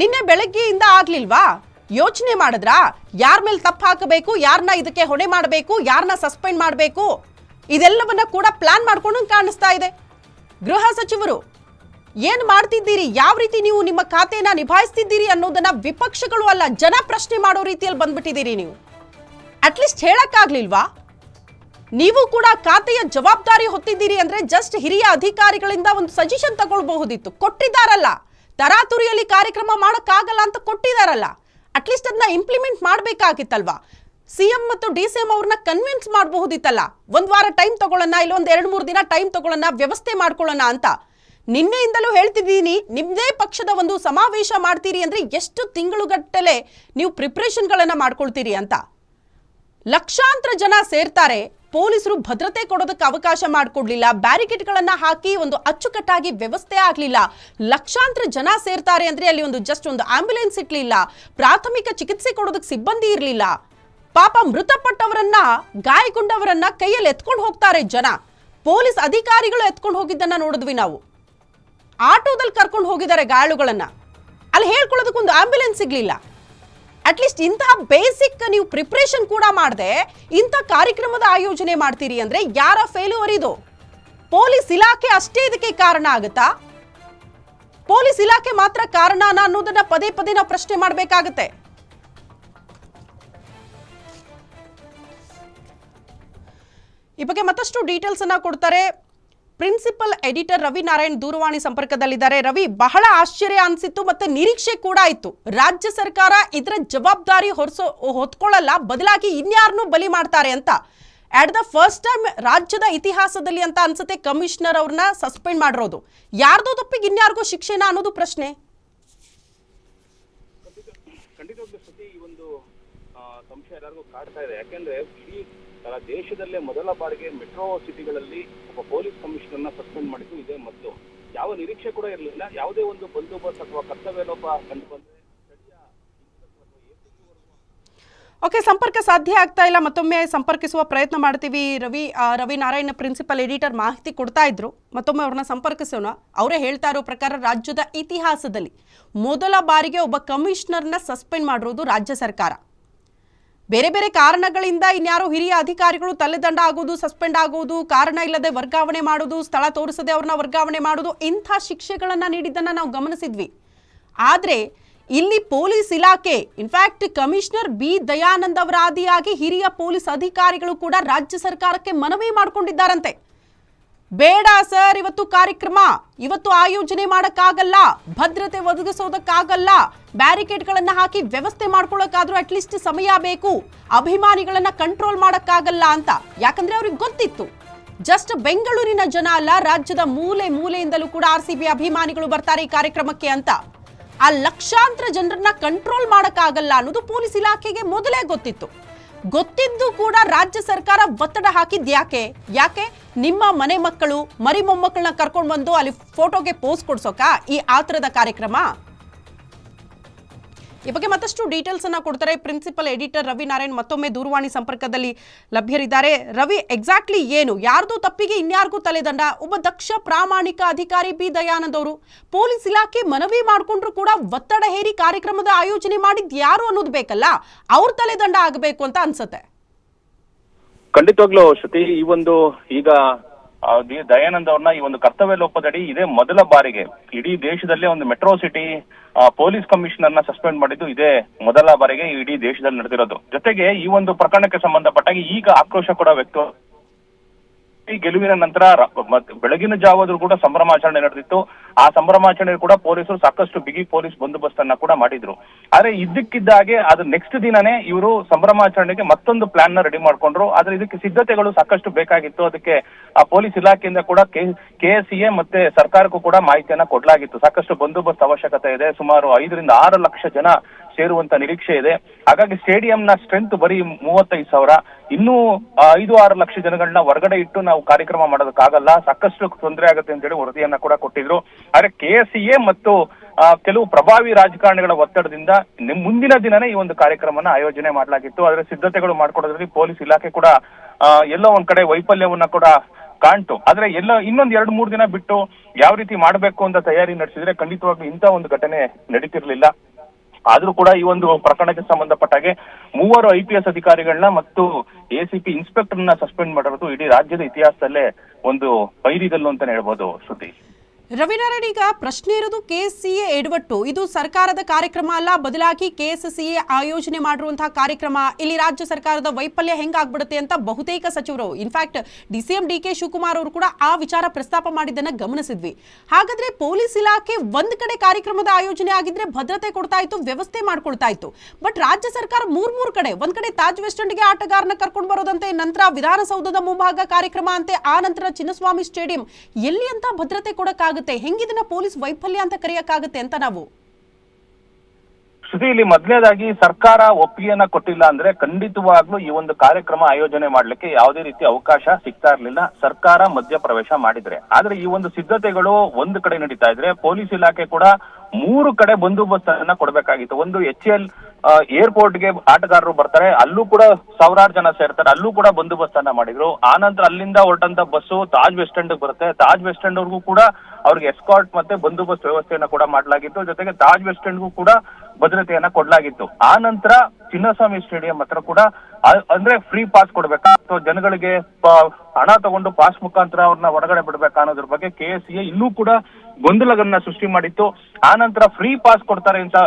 ನಿನ್ನೆ ಬೆಳಗ್ಗೆಯಿಂದ ಆಗ್ಲಿಲ್ವಾ? ಯೋಚನೆ ಮಾಡಿದ್ರಾ? ಯಾರ ಮೇಲೆ ತಪ್ಪು ಹಾಕಬೇಕು ಯಾರನ್ನ ಇದಕ್ಕೆ ಹೊಣೆ ಮಾಡಬೇಕು ಯಾರನ್ನ ಸಸ್ಪೆಂಡ್ ಮಾಡಬೇಕು? ಇದೆಲ್ಲವನ್ನ ಕೂಡ ಪ್ಲಾನ್ ಮಾಡ್ಕೊಂಡು ಕಾಣಿಸ್ತಾ ಇದೆ. ಗೃಹ ಸಚಿವರು, ಏನ್ ಮಾಡ್ತಿದ್ದೀರಿ? ಯಾವ ರೀತಿ ನೀವು ನಿಮ್ಮ ಖಾತೆಯನ್ನ ನಿಭಾಯಿಸ್ತಿದ್ದೀರಿ ಅನ್ನೋದನ್ನ ವಿಪಕ್ಷಗಳು ಅಲ್ಲ, ಜನ ಪ್ರಶ್ನೆ ಮಾಡೋ ರೀತಿಯಲ್ಲಿ ಬಂದ್ಬಿಟ್ಟಿದ್ದೀರಿ ನೀವು. ಅಟ್ಲೀಸ್ಟ್ ಹೇಳಕ್ಕಾಗ್ಲಿಲ್ವಾ? ನೀವು ಕೂಡ ಖಾತೆಯ ಜವಾಬ್ದಾರಿ ಹೊತ್ತಿದ್ದೀರಿ ಅಂದ್ರೆ ಜಸ್ಟ್ ಹಿರಿಯ ಅಧಿಕಾರಿಗಳಿಂದ ಒಂದು ಸಜೆಷನ್ ತಗೊಳ್ಬಹುದಿತ್ತು. ಕೊಟ್ಟಿದ್ದಾರಲ್ಲ. ತರಾತುರಿಯಲ್ಲಿ ಕಾರ್ಯಕ್ರಮ ಮಾಡೋಕ್ಕಾಗಲ್ಲ ಅಂತ ಕೊಟ್ಟಿದ್ದಾರಲ್ಲ. ಅಟ್ಲೀಸ್ಟ್ ಅದನ್ನ ಇಂಪ್ಲಿಮೆಂಟ್ ಮಾಡಬೇಕಾಗಿತ್ತಲ್ವಾ? ಸಿ ಎಂ ಮತ್ತು ಡಿ ಸಿ ಎಂ ಅವ್ರನ್ನ ಕನ್ವಿನ್ಸ್ ಮಾಡಬಹುದಿತ್ತಲ್ಲ. ಒಂದು ವಾರ ಟೈಮ್ ತಗೊಳ್ಳೋಣ ಇಲ್ಲ ಒಂದು ಎರಡು ಮೂರು ದಿನ ಟೈಮ್ ತಗೊಳ್ಳೋಣ, ವ್ಯವಸ್ಥೆ ಮಾಡ್ಕೊಳ್ಳೋಣ ಅಂತ. ನಿನ್ನೆಯಿಂದಲೂ ಹೇಳ್ತಿದ್ದೀನಿ ನಿಮ್ಮದೇ ಪಕ್ಷದ ಒಂದು ಸಮಾವೇಶ ಮಾಡ್ತೀರಿ ಅಂದರೆ ಎಷ್ಟು ತಿಂಗಳುಗಟ್ಟಲೆ ನೀವು ಪ್ರಿಪ್ರೇಷನ್ಗಳನ್ನು ಮಾಡ್ಕೊಳ್ತೀರಿ ಅಂತ. ಲಕ್ಷಾಂತರ ಜನ ಸೇರ್ತಾರೆ. ಪೊಲೀಸರು ಭದ್ರತೆ ಕೊಡೋದಕ್ಕೆ ಅವಕಾಶ ಮಾಡಿಕೊಡ್ಲಿಲ್ಲ. ಬ್ಯಾರಿಕೇಡ್ಗಳನ್ನ ಹಾಕಿ ಒಂದು ಅಚ್ಚುಕಟ್ಟಾಗಿ ವ್ಯವಸ್ಥೆ ಆಗಲಿಲ್ಲ. ಲಕ್ಷಾಂತರ ಜನ ಸೇರ್ತಾರೆ ಅಂದ್ರೆ ಅಲ್ಲಿ ಒಂದು ಜಸ್ಟ್ ಒಂದು ಆಂಬ್ಯುಲೆನ್ಸ್ ಇಟ್ಲಿಲ್ಲ ಪ್ರಾಥಮಿಕ ಚಿಕಿತ್ಸೆ ಕೊಡೋದಕ್ಕೆ ಸಿಬ್ಬಂದಿ ಇರಲಿಲ್ಲ. ಪಾಪ ಮೃತಪಟ್ಟವರನ್ನ, ಗಾಯಗೊಂಡವರನ್ನ ಕೈಯಲ್ಲಿ ಎತ್ಕೊಂಡು ಹೋಗ್ತಾರೆ ಜನ. ಪೊಲೀಸ್ ಅಧಿಕಾರಿಗಳು ಎತ್ಕೊಂಡು ಹೋಗಿದ್ದನ್ನ ನೋಡಿದ್ವಿ ನಾವು. ಆಟೋದಲ್ಲಿ ಕರ್ಕೊಂಡು ಹೋಗಿದ್ದಾರೆ ಗಾಯಾಳುಗಳನ್ನ. ಅಲ್ಲಿ ಹೇಳ್ಕೊಳ್ಳೋದಕ್ಕೆ ಒಂದು ಆಂಬ್ಯುಲೆನ್ಸ್ ಸಿಗ್ಲಿಲ್ಲ. ಅಟ್ಲೀಸ್ಟ್ ಇಂತಹ ಬೇಸಿಕ್ ನೀವು ಪ್ರಿಪ್ರೇಷನ್ ಕೂಡ ಮಾಡದೆ, ಇಂಥ ಕಾರ್ಯಕ್ರಮದ ಆಯೋಜನೆ ಮಾಡ್ತೀರಿ ಅಂದ್ರೆ ಯಾರ ಫೇಲ್ಯೂರ್ ಇದು? ಪೊಲೀಸ್ ಇಲಾಖೆ ಅಷ್ಟೇ ಇದಕ್ಕೆ ಕಾರಣ ಆಗುತ್ತಾ? ಪೊಲೀಸ್ ಇಲಾಖೆ ಮಾತ್ರ ಕಾರಣನ ಅನ್ನೋದನ್ನ ಪದೇ ಪದೇ ನಾವು ಪ್ರಶ್ನೆ ಮಾಡಬೇಕಾಗತ್ತೆ. ಈ ಬಗ್ಗೆ ಮತ್ತಷ್ಟು ಡೀಟೇಲ್ಸ್ ಅನ್ನ ಕೊಡ್ತಾರೆ. ಪ್ರಿನ್ಸಿಪಲ್ ಎಡಿಟರ್ ರವಿ ನಾರಾಯಣ್ ದೂರವಾಣಿ ಸಂಪರ್ಕದಲ್ಲಿದ್ದಾರೆ. ರವಿ, ಬಹಳ ಆಶ್ಚರ್ಯ ಅನಿಸಿತ್ತು ಮತ್ತೆ ನಿರೀಕ್ಷೆ ಕೂಡ ಇತ್ತು ರಾಜ್ಯ ಸರ್ಕಾರ ಇದರ ಜವಾಬ್ದಾರಿ ಹೊರಸೋ, ಹೊತ್ಕೊಳ್ಳಲ್ಲ, ಬದಲಾಗಿ ಇನ್ಯಾರನ್ನೂ ಬಲಿ ಮಾಡ್ತಾರೆ ಅಂತ. ಅಟ್ ದ ಫಸ್ಟ್ ಟೈಮ್ ರಾಜ್ಯದ ಇತಿಹಾಸದಲ್ಲಿ ಅಂತ ಅನ್ಸುತ್ತೆ ಕಮಿಷನರ್ ಅವ್ರನ್ನ ಸಸ್ಪೆಂಡ್ ಮಾಡಿರೋದು. ಯಾರ್ದೋ ತಪ್ಪಿಗೆ ಇನ್ಯಾರಿಗೂ ಶಿಕ್ಷೆನ ಅನ್ನೋದು ಪ್ರಶ್ನೆ ಖಂಡಿತವಾಗ್ಲೂ ಶ್ರುತಿ ಈ ಒಂದು ಆ, ಸಂಶಯ ಎಲ್ಲರಿಗೂ ಕಾಡ್ತಾ ಇದೆ. ಯಾಕೆಂದ್ರೆ ಇಡೀ ದೇಶದಲ್ಲೇ ಮೊದಲ ಬಾರಿಗೆ ಮೆಟ್ರೋ ಸಿಟಿಗಳಲ್ಲಿ ಒಬ್ಬ ಪೊಲೀಸ್ ಕಮಿಷನರ್ನ ಸಸ್ಪೆಂಡ್ ಮಾಡಿದ್ದು ಇದೇ ಮೊದಲು. ಯಾವ ನಿರೀಕ್ಷೆ ಕೂಡ ಇರಲಿಲ್ಲ. ಯಾವುದೇ ಒಂದು ಬಂದೋಬಸ್ತ್ ಅಥವಾ ಕರ್ತವ್ಯ ಲೋಪ ಕಂಡು ಬಂದ್ರೆ ಓಕೆ ಸಂಪರ್ಕ ಸಾಧ್ಯ ಆಗ್ತಾ ಇಲ್ಲ. ಮತ್ತೊಮ್ಮೆ ಸಂಪರ್ಕಿಸುವ ಪ್ರಯತ್ನ ಮಾಡ್ತೀವಿ. ರವಿ ರವಿ ನಾರಾಯಣ ಪ್ರಿನ್ಸಿಪಲ್ ಎಡಿಟರ್ ಮಾಹಿತಿ ಕೊಡ್ತಾ ಇದ್ರು. ಮತ್ತೊಮ್ಮೆ ಅವ್ರನ್ನ ಸಂಪರ್ಕಿಸೋಣ. ಅವರೇ ಹೇಳ್ತಾ ಇರೋ ಪ್ರಕಾರ ರಾಜ್ಯದ ಇತಿಹಾಸದಲ್ಲಿ ಮೊದಲ ಬಾರಿಗೆ ಒಬ್ಬ ಕಮಿಷನರ್ನ ಸಸ್ಪೆಂಡ್ ಮಾಡಿರೋದು ರಾಜ್ಯ ಸರ್ಕಾರ. ಬೇರೆ ಬೇರೆ ಕಾರಣಗಳಿಂದ ಇನ್ಯಾರೋ ಹಿರಿಯ ಅಧಿಕಾರಿಗಳು ತಲೆದಂಡ ಆಗೋದು, ಸಸ್ಪೆಂಡ್ ಆಗೋದು, ಕಾರಣ ಇಲ್ಲದೆ ವರ್ಗಾವಣೆ ಮಾಡೋದು, ಸ್ಥಳ ತೋರಿಸದೆ ಅವ್ರನ್ನ ವರ್ಗಾವಣೆ ಮಾಡೋದು, ಇಂಥ ಶಿಕ್ಷೆಗಳನ್ನು ನೀಡಿದ್ದನ್ನ ನಾವು ಗಮನಿಸಿದ್ವಿ. ಆದರೆ ಇಲ್ಲಿ ಪೊಲೀಸ್ ಇಲಾಖೆ ಇನ್ಫ್ಯಾಕ್ಟ್ ಕಮಿಷನರ್ ಬಿ ದಯಾನಂದ್ ಅವರ ಹಿರಿಯ ಪೊಲೀಸ್ ಅಧಿಕಾರಿಗಳು ಕೂಡ ರಾಜ್ಯ ಸರ್ಕಾರಕ್ಕೆ ಮನವಿ ಮಾಡಿಕೊಂಡಿದ್ದಾರಂತೆ. ಬೇಡ ಸರ್, ಇವತ್ತು ಕಾರ್ಯಕ್ರಮ. ಇವತ್ತು ಆಯೋಜನೆ ಮಾಡಕ್ಕಾಗಲ್ಲ, ಭದ್ರತೆ ಒದಗಿಸೋದಕ್ಕಾಗಲ್ಲ. ಬ್ಯಾರಿಕೇಡ್ಗಳನ್ನು ಹಾಕಿ ವ್ಯವಸ್ಥೆ ಮಾಡ್ಕೊಳ್ಳೋಕ್ಕಾದ್ರೂ ಅಟ್ಲೀಸ್ಟ್ ಸಮಯ ಬೇಕು. ಅಭಿಮಾನಿಗಳನ್ನ ಕಂಟ್ರೋಲ್ ಮಾಡಕ್ಕಾಗಲ್ಲ ಅಂತ. ಯಾಕಂದ್ರೆ ಅವ್ರಿಗೆ ಗೊತ್ತಿತ್ತು. ಜಸ್ಟ್ ಬೆಂಗಳೂರಿನ ಜನ ಅಲ್ಲ, ರಾಜ್ಯದ ಮೂಲೆ ಮೂಲೆಯಿಂದಲೂ ಕೂಡ ಆರ್ ಅಭಿಮಾನಿಗಳು ಬರ್ತಾರೆ ಈ ಕಾರ್ಯಕ್ರಮಕ್ಕೆ ಅಂತ. ಆ ಲಕ್ಷಾಂತರ ಜನರನ್ನ ಕಂಟ್ರೋಲ್ ಮಾಡಕ್ಕಾಗಲ್ಲ ಅನ್ನೋದು ಪೊಲೀಸ್ ಇಲಾಖೆಗೆ ಮೊದಲೇ ಗೊತ್ತಿತ್ತು. ಗೊತ್ತಿದ್ದು ಕೂಡ ರಾಜ್ಯ ಸರ್ಕಾರ ಒತ್ತಡ ಹಾಕಿದ್ ಯಾಕೆ? ಯಾಕೆ? ನಿಮ್ಮ ಮನೆ ಮಕ್ಕಳು, ಮರಿ ಮೊಮ್ಮಕ್ಕಳನ್ನ ಕರ್ಕೊಂಡು ಬಂದು ಅಲ್ಲಿ ಫೋಟೋಗೆ ಪೋಸ್ ಕೊಡ್ಸೋಕ? ಈ ಆತರದ ಕಾರ್ಯಕ್ರಮ? ಈ ಬಗ್ಗೆ ಮತ್ತಷ್ಟು ಡೀಟೇಲ್ಸ್ ಅನ್ನ ಕೊಡ್ತಾರೆ ಪ್ರಿನ್ಸಿಪಲ್ ಎಡಿಟರ್ ರವಿ ನಾರಾಯಣ್. ಮತ್ತೊಮ್ಮೆ ದೂರವಾಣಿ ಸಂಪರ್ಕದಲ್ಲಿ ಲಭ್ಯರಿದ್ದಾರೆ. ರವಿ ಎಕ್ಸಾಕ್ಟ್ಲಿ ಏನು? ಯಾರ್ದು ತಪ್ಪಿಗೆ ಇನ್ಯಾರಿಗೂ ತಲೆದಂಡ? ಒಬ್ಬ ದಕ್ಷ ಪ್ರಾಮಾಣಿಕ ಅಧಿಕಾರಿ ಬಿ. ದಯಾನಂದ್ ಅವರು. ಪೊಲೀಸ್ ಇಲಾಖೆ ಮನವಿ ಮಾಡಿಕೊಂಡ್ರು ಕೂಡ ಒತ್ತಡ ಹೇರಿ ಕಾರ್ಯಕ್ರಮದ ಆಯೋಜನೆ ಮಾಡಿದ್ ಯಾರು ಅನ್ನೋದು ಬೇಕಲ್ಲ? ಅವ್ರ ತಲೆದಂಡ ಆಗಬೇಕು ಅಂತ ಅನ್ಸುತ್ತೆ. ಖಂಡಿತವಾಗ್ಲೂ ಶ್ರುತಿ ಈ ಒಂದು ಈಗ ದಯಾನಂದ್ ಅವ್ರನ್ನ ಈ ಒಂದು ಕರ್ತವ್ಯ ಲೋಪದಡಿ ಇದೇ ಮೊದಲ ಬಾರಿಗೆ. ಇಡೀ ದೇಶದಲ್ಲೇ ಒಂದು ಮೆಟ್ರೋ ಸಿಟಿ ಪೊಲೀಸ್ ಕಮಿಷನರ್ನ ಸಸ್ಪೆಂಡ್ ಮಾಡಿದ್ದು ಇದೇ ಮೊದಲ ಬಾರಿಗೆ ಇಡೀ ದೇಶದಲ್ಲಿ ನಡೆದಿರೋದು. ಜೊತೆಗೆ ಈ ಒಂದು ಪ್ರಕರಣಕ್ಕೆ ಸಂಬಂಧಪಟ್ಟಾಗಿ ಈಗ ಆಕ್ರೋಶ ಕೂಡ ವ್ಯಕ್ತ ಗೆಲುವಿನ ನಂತರ ಬೆಳಗಿನ ಜಾವದ್ರು ಕೂಡ ಸಂಭ್ರಮಾಚರಣೆ ನಡೆದಿತ್ತು. ಆ ಸಂಭ್ರಮಾಚರಣೆ ಕೂಡ ಪೊಲೀಸರು ಸಾಕಷ್ಟು ಬಿಗಿ ಪೊಲೀಸ್ ಬಂದೋಬಸ್ತ್ ಅನ್ನ ಕೂಡ ಮಾಡಿದ್ರು. ಆದ್ರೆ ಇದ್ದಕ್ಕಿದ್ದಾಗೆ ಅದು ನೆಕ್ಸ್ಟ್ ದಿನನೇ ಇವರು ಸಂಭ್ರಮಾಚರಣೆಗೆ ಮತ್ತೊಂದು ಪ್ಲಾನ್ನ ರೆಡಿ ಮಾಡ್ಕೊಂಡ್ರು. ಆದ್ರೆ ಇದಕ್ಕೆ ಸಿದ್ಧತೆಗಳು ಸಾಕಷ್ಟು ಬೇಕಾಗಿತ್ತು. ಅದಕ್ಕೆ ಆ ಪೊಲೀಸ್ ಇಲಾಖೆಯಿಂದ ಕೂಡ ಕೆ ಎಸ್ ಎ ಮತ್ತೆ ಸರ್ಕಾರಕ್ಕೂ ಕೂಡ ಮಾಹಿತಿಯನ್ನ ಕೊಡ್ಲಾಗಿತ್ತು. ಸಾಕಷ್ಟು ಬಂದೋಬಸ್ತ್ ಅವಶ್ಯಕತೆ ಇದೆ. ಸುಮಾರು ಐದರಿಂದ ಆರು ಲಕ್ಷ ಜನ ಸೇರುವಂತ ನಿರೀಕ್ಷೆ ಇದೆ. ಹಾಗಾಗಿ ಸ್ಟೇಡಿಯಂನ ಸ್ಟ್ರೆಂತ್ ಬರೀ ಮೂವತ್ತೈದು ಸಾವಿರ. ಇನ್ನೂ ಐದು, ಆರು ಲಕ್ಷ ಜನಗಳನ್ನ ಹೊರಗಡೆ ಇಟ್ಟು ನಾವು ಕಾರ್ಯಕ್ರಮ ಮಾಡೋದಕ್ಕಾಗಲ್ಲ. ಸಾಕಷ್ಟು ತೊಂದರೆ ಆಗುತ್ತೆ ಅಂತ ಹೇಳಿ ವರದಿಯನ್ನ ಕೂಡ ಕೊಟ್ಟಿದ್ರು. ಆದ್ರೆ ಕೆ ಎಸ್ ಎ ಮತ್ತು ಕೆಲವು ಪ್ರಭಾವಿ ರಾಜಕಾರಣಿಗಳ ಒತ್ತಡದಿಂದ ಮುಂದಿನ ದಿನನೇ ಈ ಒಂದು ಕಾರ್ಯಕ್ರಮನ ಆಯೋಜನೆ ಮಾಡಲಾಗಿತ್ತು. ಆದ್ರೆ ಸಿದ್ಧತೆಗಳು ಮಾಡ್ಕೊಡೋದ್ರಲ್ಲಿ ಪೊಲೀಸ್ ಇಲಾಖೆ ಕೂಡ ಎಲ್ಲೋ ಒಂದ್ ಕಡೆ ವೈಫಲ್ಯವನ್ನ ಕೂಡ ಕಾಣ್ತು. ಆದ್ರೆ ಎಲ್ಲ ಇನ್ನೊಂದ್ ಎರಡ್, ಮೂರ್ ದಿನ ಬಿಟ್ಟು ಯಾವ ರೀತಿ ಮಾಡ್ಬೇಕು ಅಂತ ತಯಾರಿ ನಡೆಸಿದ್ರೆ ಖಂಡಿತವಾಗ್ಲೂ ಇಂಥ ಒಂದು ಘಟನೆ ನಡೀತಿರ್ಲಿಲ್ಲ. ಆದ್ರೂ ಕೂಡ ಈ ಒಂದು ಪ್ರಕರಣಕ್ಕೆ ಸಂಬಂಧಪಟ್ಟಾಗೆ ಮೂವರು ಐ ಪಿ ಎಸ್ ಅಧಿಕಾರಿಗಳನ್ನ ಮತ್ತು ಎಸಿಪಿ ಇನ್ಸ್ಪೆಕ್ಟರ್ನ ಸಸ್ಪೆಂಡ್ ಮಾಡಿರೋದು ಇಡೀ ರಾಜ್ಯದ ಇತಿಹಾಸದಲ್ಲೇ ಒಂದು ಬೈರಿಗಲ್ಲು ಅಂತಾನೆ ಹೇಳ್ಬೋದು ಶ್ರುತಿ. ರವಿನಾರಾಯಣ್ ಈಗ ಪ್ರಶ್ನೆ ಇರೋದು ಕೆಎಸ್ಸಿಎ ಎಡವಟ್ಟು. ಇದು ಸರ್ಕಾರದ ಕಾರ್ಯಕ್ರಮ ಅಲ್ಲ, ಬದಲಾಗಿ ಕೆಎಸ್ಸಿಎ ಆಯೋಜನೆ ಮಾಡಿರುವಂತಹ ಕಾರ್ಯಕ್ರಮ. ಇಲ್ಲಿ ರಾಜ್ಯ ಸರ್ಕಾರದ ವೈಫಲ್ಯ ಹೆಂಗಾಗ್ಬಿಡುತ್ತೆ ಅಂತ ಬಹುತೇಕ ಸಚಿವರು in fact D C M D K Shivakumar ಅವರು ಕೂಡ ಆ ವಿಚಾರ ಪ್ರಸ್ತಾಪ ಮಾಡಿದ್ದನ್ನ ಗಮನಿಸಿದ್ವಿ. ಹಾಗಾದ್ರೆ ಪೊಲೀಸ್ ಇಲಾಖೆ ಒಂದ್ ಕಡೆ ಕಾರ್ಯಕ್ರಮದ ಆಯೋಜನೆ ಆಗಿದ್ರೆ ಭದ್ರತೆ ಕೊಡ್ತಾ ಇತ್ತು, ವ್ಯವಸ್ಥೆ ಮಾಡ್ಕೊಳ್ತಾ ಇತ್ತು. ಬಟ್ ರಾಜ್ಯ ಸರ್ಕಾರ ಮೂರ್ ಮೂರ್ ಕಡೆ, ಒಂದ್ ಕಡೆ ತಾಜ್ ವೆಸ್ಟ್ ಎಂಡ್ಗೆ ಆಟಗಾರನ ಕರ್ಕೊಂಡು ಬರೋದಂತೆ, ನಂತರ ವಿಧಾನಸೌಧದ ಮುಂಭಾಗ ಕಾರ್ಯಕ್ರಮ ಅಂತೆ, ಆ ನಂತರ ಚಿನ್ನಸ್ವಾಮಿ ಸ್ಟೇಡಿಯಂ. ಎಲ್ಲಿ ಅಂತ ಭದ್ರತೆ ಕೊಡಕ್ಕಾಗುತ್ತೆ ಹೆಂಗಿದನ್ನ ಪೊಲೀಸ್ ವೈಫಲ್ಯ ಅಂತ ಕರೆಯಕ್ಕಾಗುತ್ತೆ ಅಂತ ನಾವು? ಶ್ರುತಿ, ಇಲ್ಲಿ ಮೊದಲನೇದಾಗಿ ಸರ್ಕಾರ ಒಪ್ಪಿಗೆಯನ್ನ ಕೊಟ್ಟಿಲ್ಲ ಅಂದ್ರೆ ಖಂಡಿತವಾಗ್ಲೂ ಈ ಒಂದು ಕಾರ್ಯಕ್ರಮ ಆಯೋಜನೆ ಮಾಡ್ಲಿಕ್ಕೆ ಯಾವುದೇ ರೀತಿ ಅವಕಾಶ ಸಿಗ್ತಾ ಇರ್ಲಿಲ್ಲ. ಸರ್ಕಾರ ಮಧ್ಯಪ್ರವೇಶ ಮಾಡಿದ್ರೆ. ಆದ್ರೆ ಈ ಒಂದು ಸಿದ್ಧತೆಗಳು ಒಂದು ಕಡೆ ನಡೀತಾ ಇದ್ರೆ, ಪೊಲೀಸ್ ಇಲಾಖೆ ಕೂಡ ಮೂರು ಕಡೆ ಬಂದೋಬಸ್ತ್ ಅನ್ನ ಕೊಡ್ಬೇಕಾಗಿತ್ತು. ಒಂದು ಎಚ್ ಎಲ್ ಏರ್ಪೋರ್ಟ್ಗೆ ಆಟಗಾರರು ಬರ್ತಾರೆ. ಅಲ್ಲೂ ಕೂಡ ಸಾವಿರಾರು ಜನ ಸೇರ್ತಾರೆ. ಅಲ್ಲೂ ಕೂಡ ಬಂದೋಬಸ್ತ್ ಅನ್ನ ಮಾಡಿದ್ರು. ಆನಂತರ ನಂತರ ಅಲ್ಲಿಂದ ಹೊರಟಂತ ಬಸ್ಸು ತಾಜ್ ವೆಸ್ಟ್ ಸ್ಟ್ಯಾಂಡ್ ಬರುತ್ತೆ. ತಾಜ್ ವೆಸ್ಟ್ ಸ್ಟ್ಯಾಂಡ್ ವರ್ಗೂ ಕೂಡ ಅವ್ರಿಗೆ ಎಸ್ಕಾರ್ಟ್ ಮತ್ತೆ ಬಂದೋಬಸ್ತ್ ವ್ಯವಸ್ಥೆಯನ್ನ ಕೂಡ ಮಾಡಲಾಗಿತ್ತು. ಜೊತೆಗೆ ತಾಜ್ ವೆಸ್ಟ್ ಸ್ಟ್ಯಾಂಡ್ಗೂ ಕೂಡ ಭದ್ರತೆಯನ್ನ ಕೊಡಲಾಗಿತ್ತು. ಆ ನಂತರ ಚಿನ್ನಸ್ವಾಮಿ ಸ್ಟೇಡಿಯಂ ಹತ್ರ ಕೂಡ ಅಂದ್ರೆ ಫ್ರೀ ಪಾಸ್ ಕೊಡ್ಬೇಕಾ? ಅಥವಾ ಜನಗಳಿಗೆ ಹಣ ತಗೊಂಡು ಪಾಸ್ ಮುಖಾಂತರ ಅವ್ರನ್ನ ಹೊರಗಡೆ ಬಿಡ್ಬೇಕಾ ಅನ್ನೋದ್ರ ಬಗ್ಗೆ ಕೆ ಎಸ್ ಇನ್ನೂ ಕೂಡ ಗೊಂದಲಗಳನ್ನ ಸೃಷ್ಟಿ ಮಾಡಿತ್ತು. ಆ ನಂತರ ಫ್ರೀ ಪಾಸ್ ಕೊಡ್ತಾರೆ ಅಂತ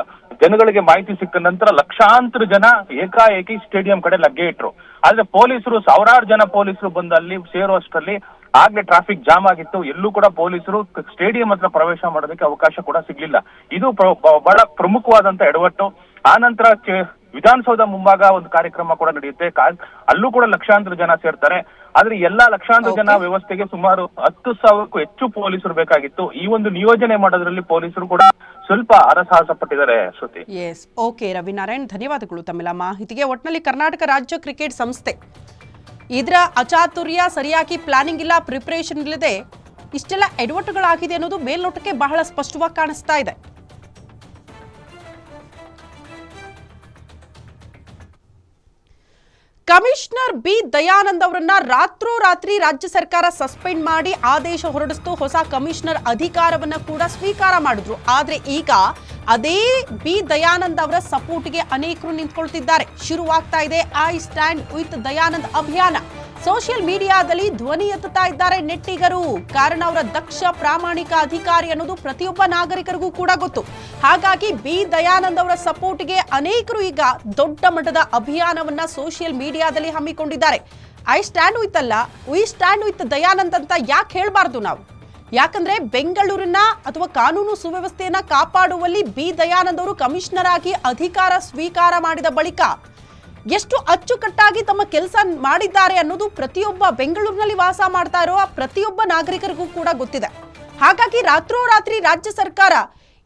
ಜನಗಳಿಗೆ ಮಾಹಿತಿ ಸಿಕ್ಕ ನಂತರ ಲಕ್ಷಾಂತರ ಜನ ಏಕಾಏಕಿ ಸ್ಟೇಡಿಯಂ ಕಡೆ ಲಗ್ಗೆ ಇಟ್ರು. ಆದ್ರೆ ಪೊಲೀಸರು, ಸಾವಿರಾರು ಜನ ಪೊಲೀಸರು ಬಂದು ಅಲ್ಲಿ ಸೇರುವಷ್ಟರಲ್ಲಿ ಆಗ್ಲೇ ಟ್ರಾಫಿಕ್ ಜಾಮ್ ಆಗಿತ್ತು. ಎಲ್ಲೂ ಕೂಡ ಪೊಲೀಸರು ಸ್ಟೇಡಿಯಂ ಹತ್ರ ಪ್ರವೇಶ ಮಾಡೋದಕ್ಕೆ ಅವಕಾಶ ಕೂಡ ಸಿಗ್ಲಿಲ್ಲ. ಇದು ಬಹಳ ಪ್ರಮುಖವಾದಂತ ಎಡವಟ್ಟು. ಆ ನಂತರ ವಿಧಾನಸೌಧ ಮುಂಭಾಗ ಒಂದು ಕಾರ್ಯಕ್ರಮ ಕೂಡ ನಡೆಯುತ್ತೆ. ಅಲ್ಲೂ ಕೂಡ ಲಕ್ಷಾಂತರ ಜನ ಸೇರ್ತಾರೆ. ಆದ್ರೆ ಎಲ್ಲಾ ಲಕ್ಷಾಂತರ ಜನ ವ್ಯವಸ್ಥೆಗೆ ಸುಮಾರು ಹತ್ತು ಸಾವಿರಕ್ಕೂ ಹೆಚ್ಚು ಪೊಲೀಸರು ಬೇಕಾಗಿತ್ತು. ಈ ಒಂದು ನಿಯೋಜನೆ ಮಾಡೋದ್ರಲ್ಲಿ ಪೊಲೀಸರು ಕೂಡ ಸ್ವಲ್ಪ ಅರಸಾಹಸ ಪಟ್ಟಿದ್ದಾರೆ ಶ್ರುತಿ. ಎಸ್ ಓಕೆ ರವಿನಾರಾಯಣ್ ಧನ್ಯವಾದಗಳು ತಮ್ಮೆಲ್ಲ ಮಾಹಿತಿಗೆ. ಒಟ್ನಲ್ಲಿ ಕರ್ನಾಟಕ ರಾಜ್ಯ ಕ್ರಿಕೆಟ್ ಸಂಸ್ಥೆ ಇದರ ಅಚಾತುರ್ಯ ಸರಿಯಾಗಿ ಪ್ಲಾನಿಂಗ್ ಇಲ್ಲ ಪ್ರಿಪರೇಷನ್ ಇಲ್ಲದೆ ಇಷ್ಟೆಲ್ಲ ಎಡವಟ್ಟುಗಳಾಗಿದೆ ಅನ್ನೋದು ಮೇಲ್ನೋಟಕ್ಕೆ ಬಹಳ ಸ್ಪಷ್ಟವಾಗಿ ಕಾಣಿಸ್ತಾ ಇದೆ. ಕಮಿಷನರ್ ಬಿ ದಯಾನಂದ್ ಅವರನ್ನ ರಾತ್ರೋರಾತ್ರಿ ರಾಜ್ಯ ಸರ್ಕಾರ ಸಸ್ಪೆಂಡ್ ಮಾಡಿ ಆದೇಶ ಹೊರಡಿಸ್ತು. ಹೊಸ ಕಮಿಷನರ್ ಅಧಿಕಾರವನ್ನ ಕೂಡ ಸ್ವೀಕಾರ ಮಾಡಿದ್ರು. ಆದ್ರೆ ಈಗ ಅದೇ ಬಿ ದಯಾನಂದ್ ಅವರ ಸಪೋರ್ಟ್ಗೆ ಅನೇಕರು ನಿಂತ್ಕೊಳ್ತಿದ್ದಾರೆ. ಶುರುವಾಗ್ತಾ ಇದೆ ಐ ಸ್ಟ್ಯಾಂಡ್ ವಿತ್ ದಯಾನಂದ್ ಅಭಿಯಾನ. ಸೋಷಿಯಲ್ ಮೀಡಿಯಾದಲ್ಲಿ ಧ್ವನಿ ಎತ್ತುತ್ತಾ ಇದ್ದಾರೆ ನೆಟ್ಟಿಗರು. ಕಾರಣ ಅವರ ದಕ್ಷ ಪ್ರಾಮಾಣಿಕ ಅಧಿಕಾರಿ ಅನ್ನೋದು ಪ್ರತಿಯೊಬ್ಬ ನಾಗರಿಕರಿಗೂ ಕೂಡ ಗೊತ್ತು. ಹಾಗಾಗಿ ಬಿ. ದಯಾನಂದ್ ಅವರ ಸಪೋರ್ಟ್ಗೆ ಅನೇಕರು ಈಗ ದೊಡ್ಡ ಮಟ್ಟದ ಅಭಿಯಾನವನ್ನ ಸೋಷಿಯಲ್ ಮೀಡಿಯಾದಲ್ಲಿ ಹಮ್ಮಿಕೊಂಡಿದ್ದಾರೆ. ಐ ಸ್ಟ್ಯಾಂಡ್ ವಿತ್ ಅಲ್ಲ, ವಿ ಸ್ಟ್ಯಾಂಡ್ ವಿತ್ ದಯಾನಂದ್ ಅಂತ ಯಾಕೆ ಹೇಳಬಾರ್ದು ನಾವು? ಯಾಕಂದ್ರೆ ಬೆಂಗಳೂರಿನ ಅಥವಾ ಕಾನೂನು ಸುವ್ಯವಸ್ಥೆಯನ್ನ ಕಾಪಾಡುವಲ್ಲಿ ಬಿ. ದಯಾನಂದ್ ಅವರು ಕಮಿಷನರ್ ಆಗಿ ಅಧಿಕಾರ ಸ್ವೀಕಾರ ಮಾಡಿದ ಬಳಿಕ ಎಷ್ಟು ಅಚ್ಚುಕಟ್ಟಾಗಿ ತಮ್ಮ ಕೆಲಸ ಮಾಡಿದ್ದಾರೆ ಅನ್ನೋದು ಪ್ರತಿಯೊಬ್ಬ ಬೆಂಗಳೂರಿನಲ್ಲಿ ವಾಸ ಮಾಡ್ತಾ ಇರೋ ಪ್ರತಿಯೊಬ್ಬ ನಾಗರಿಕರಿಗೂ ಕೂಡ ಗೊತ್ತಿದೆ. ಹಾಗಾಗಿ ರಾತ್ರೋರಾತ್ರಿ ರಾಜ್ಯ ಸರ್ಕಾರ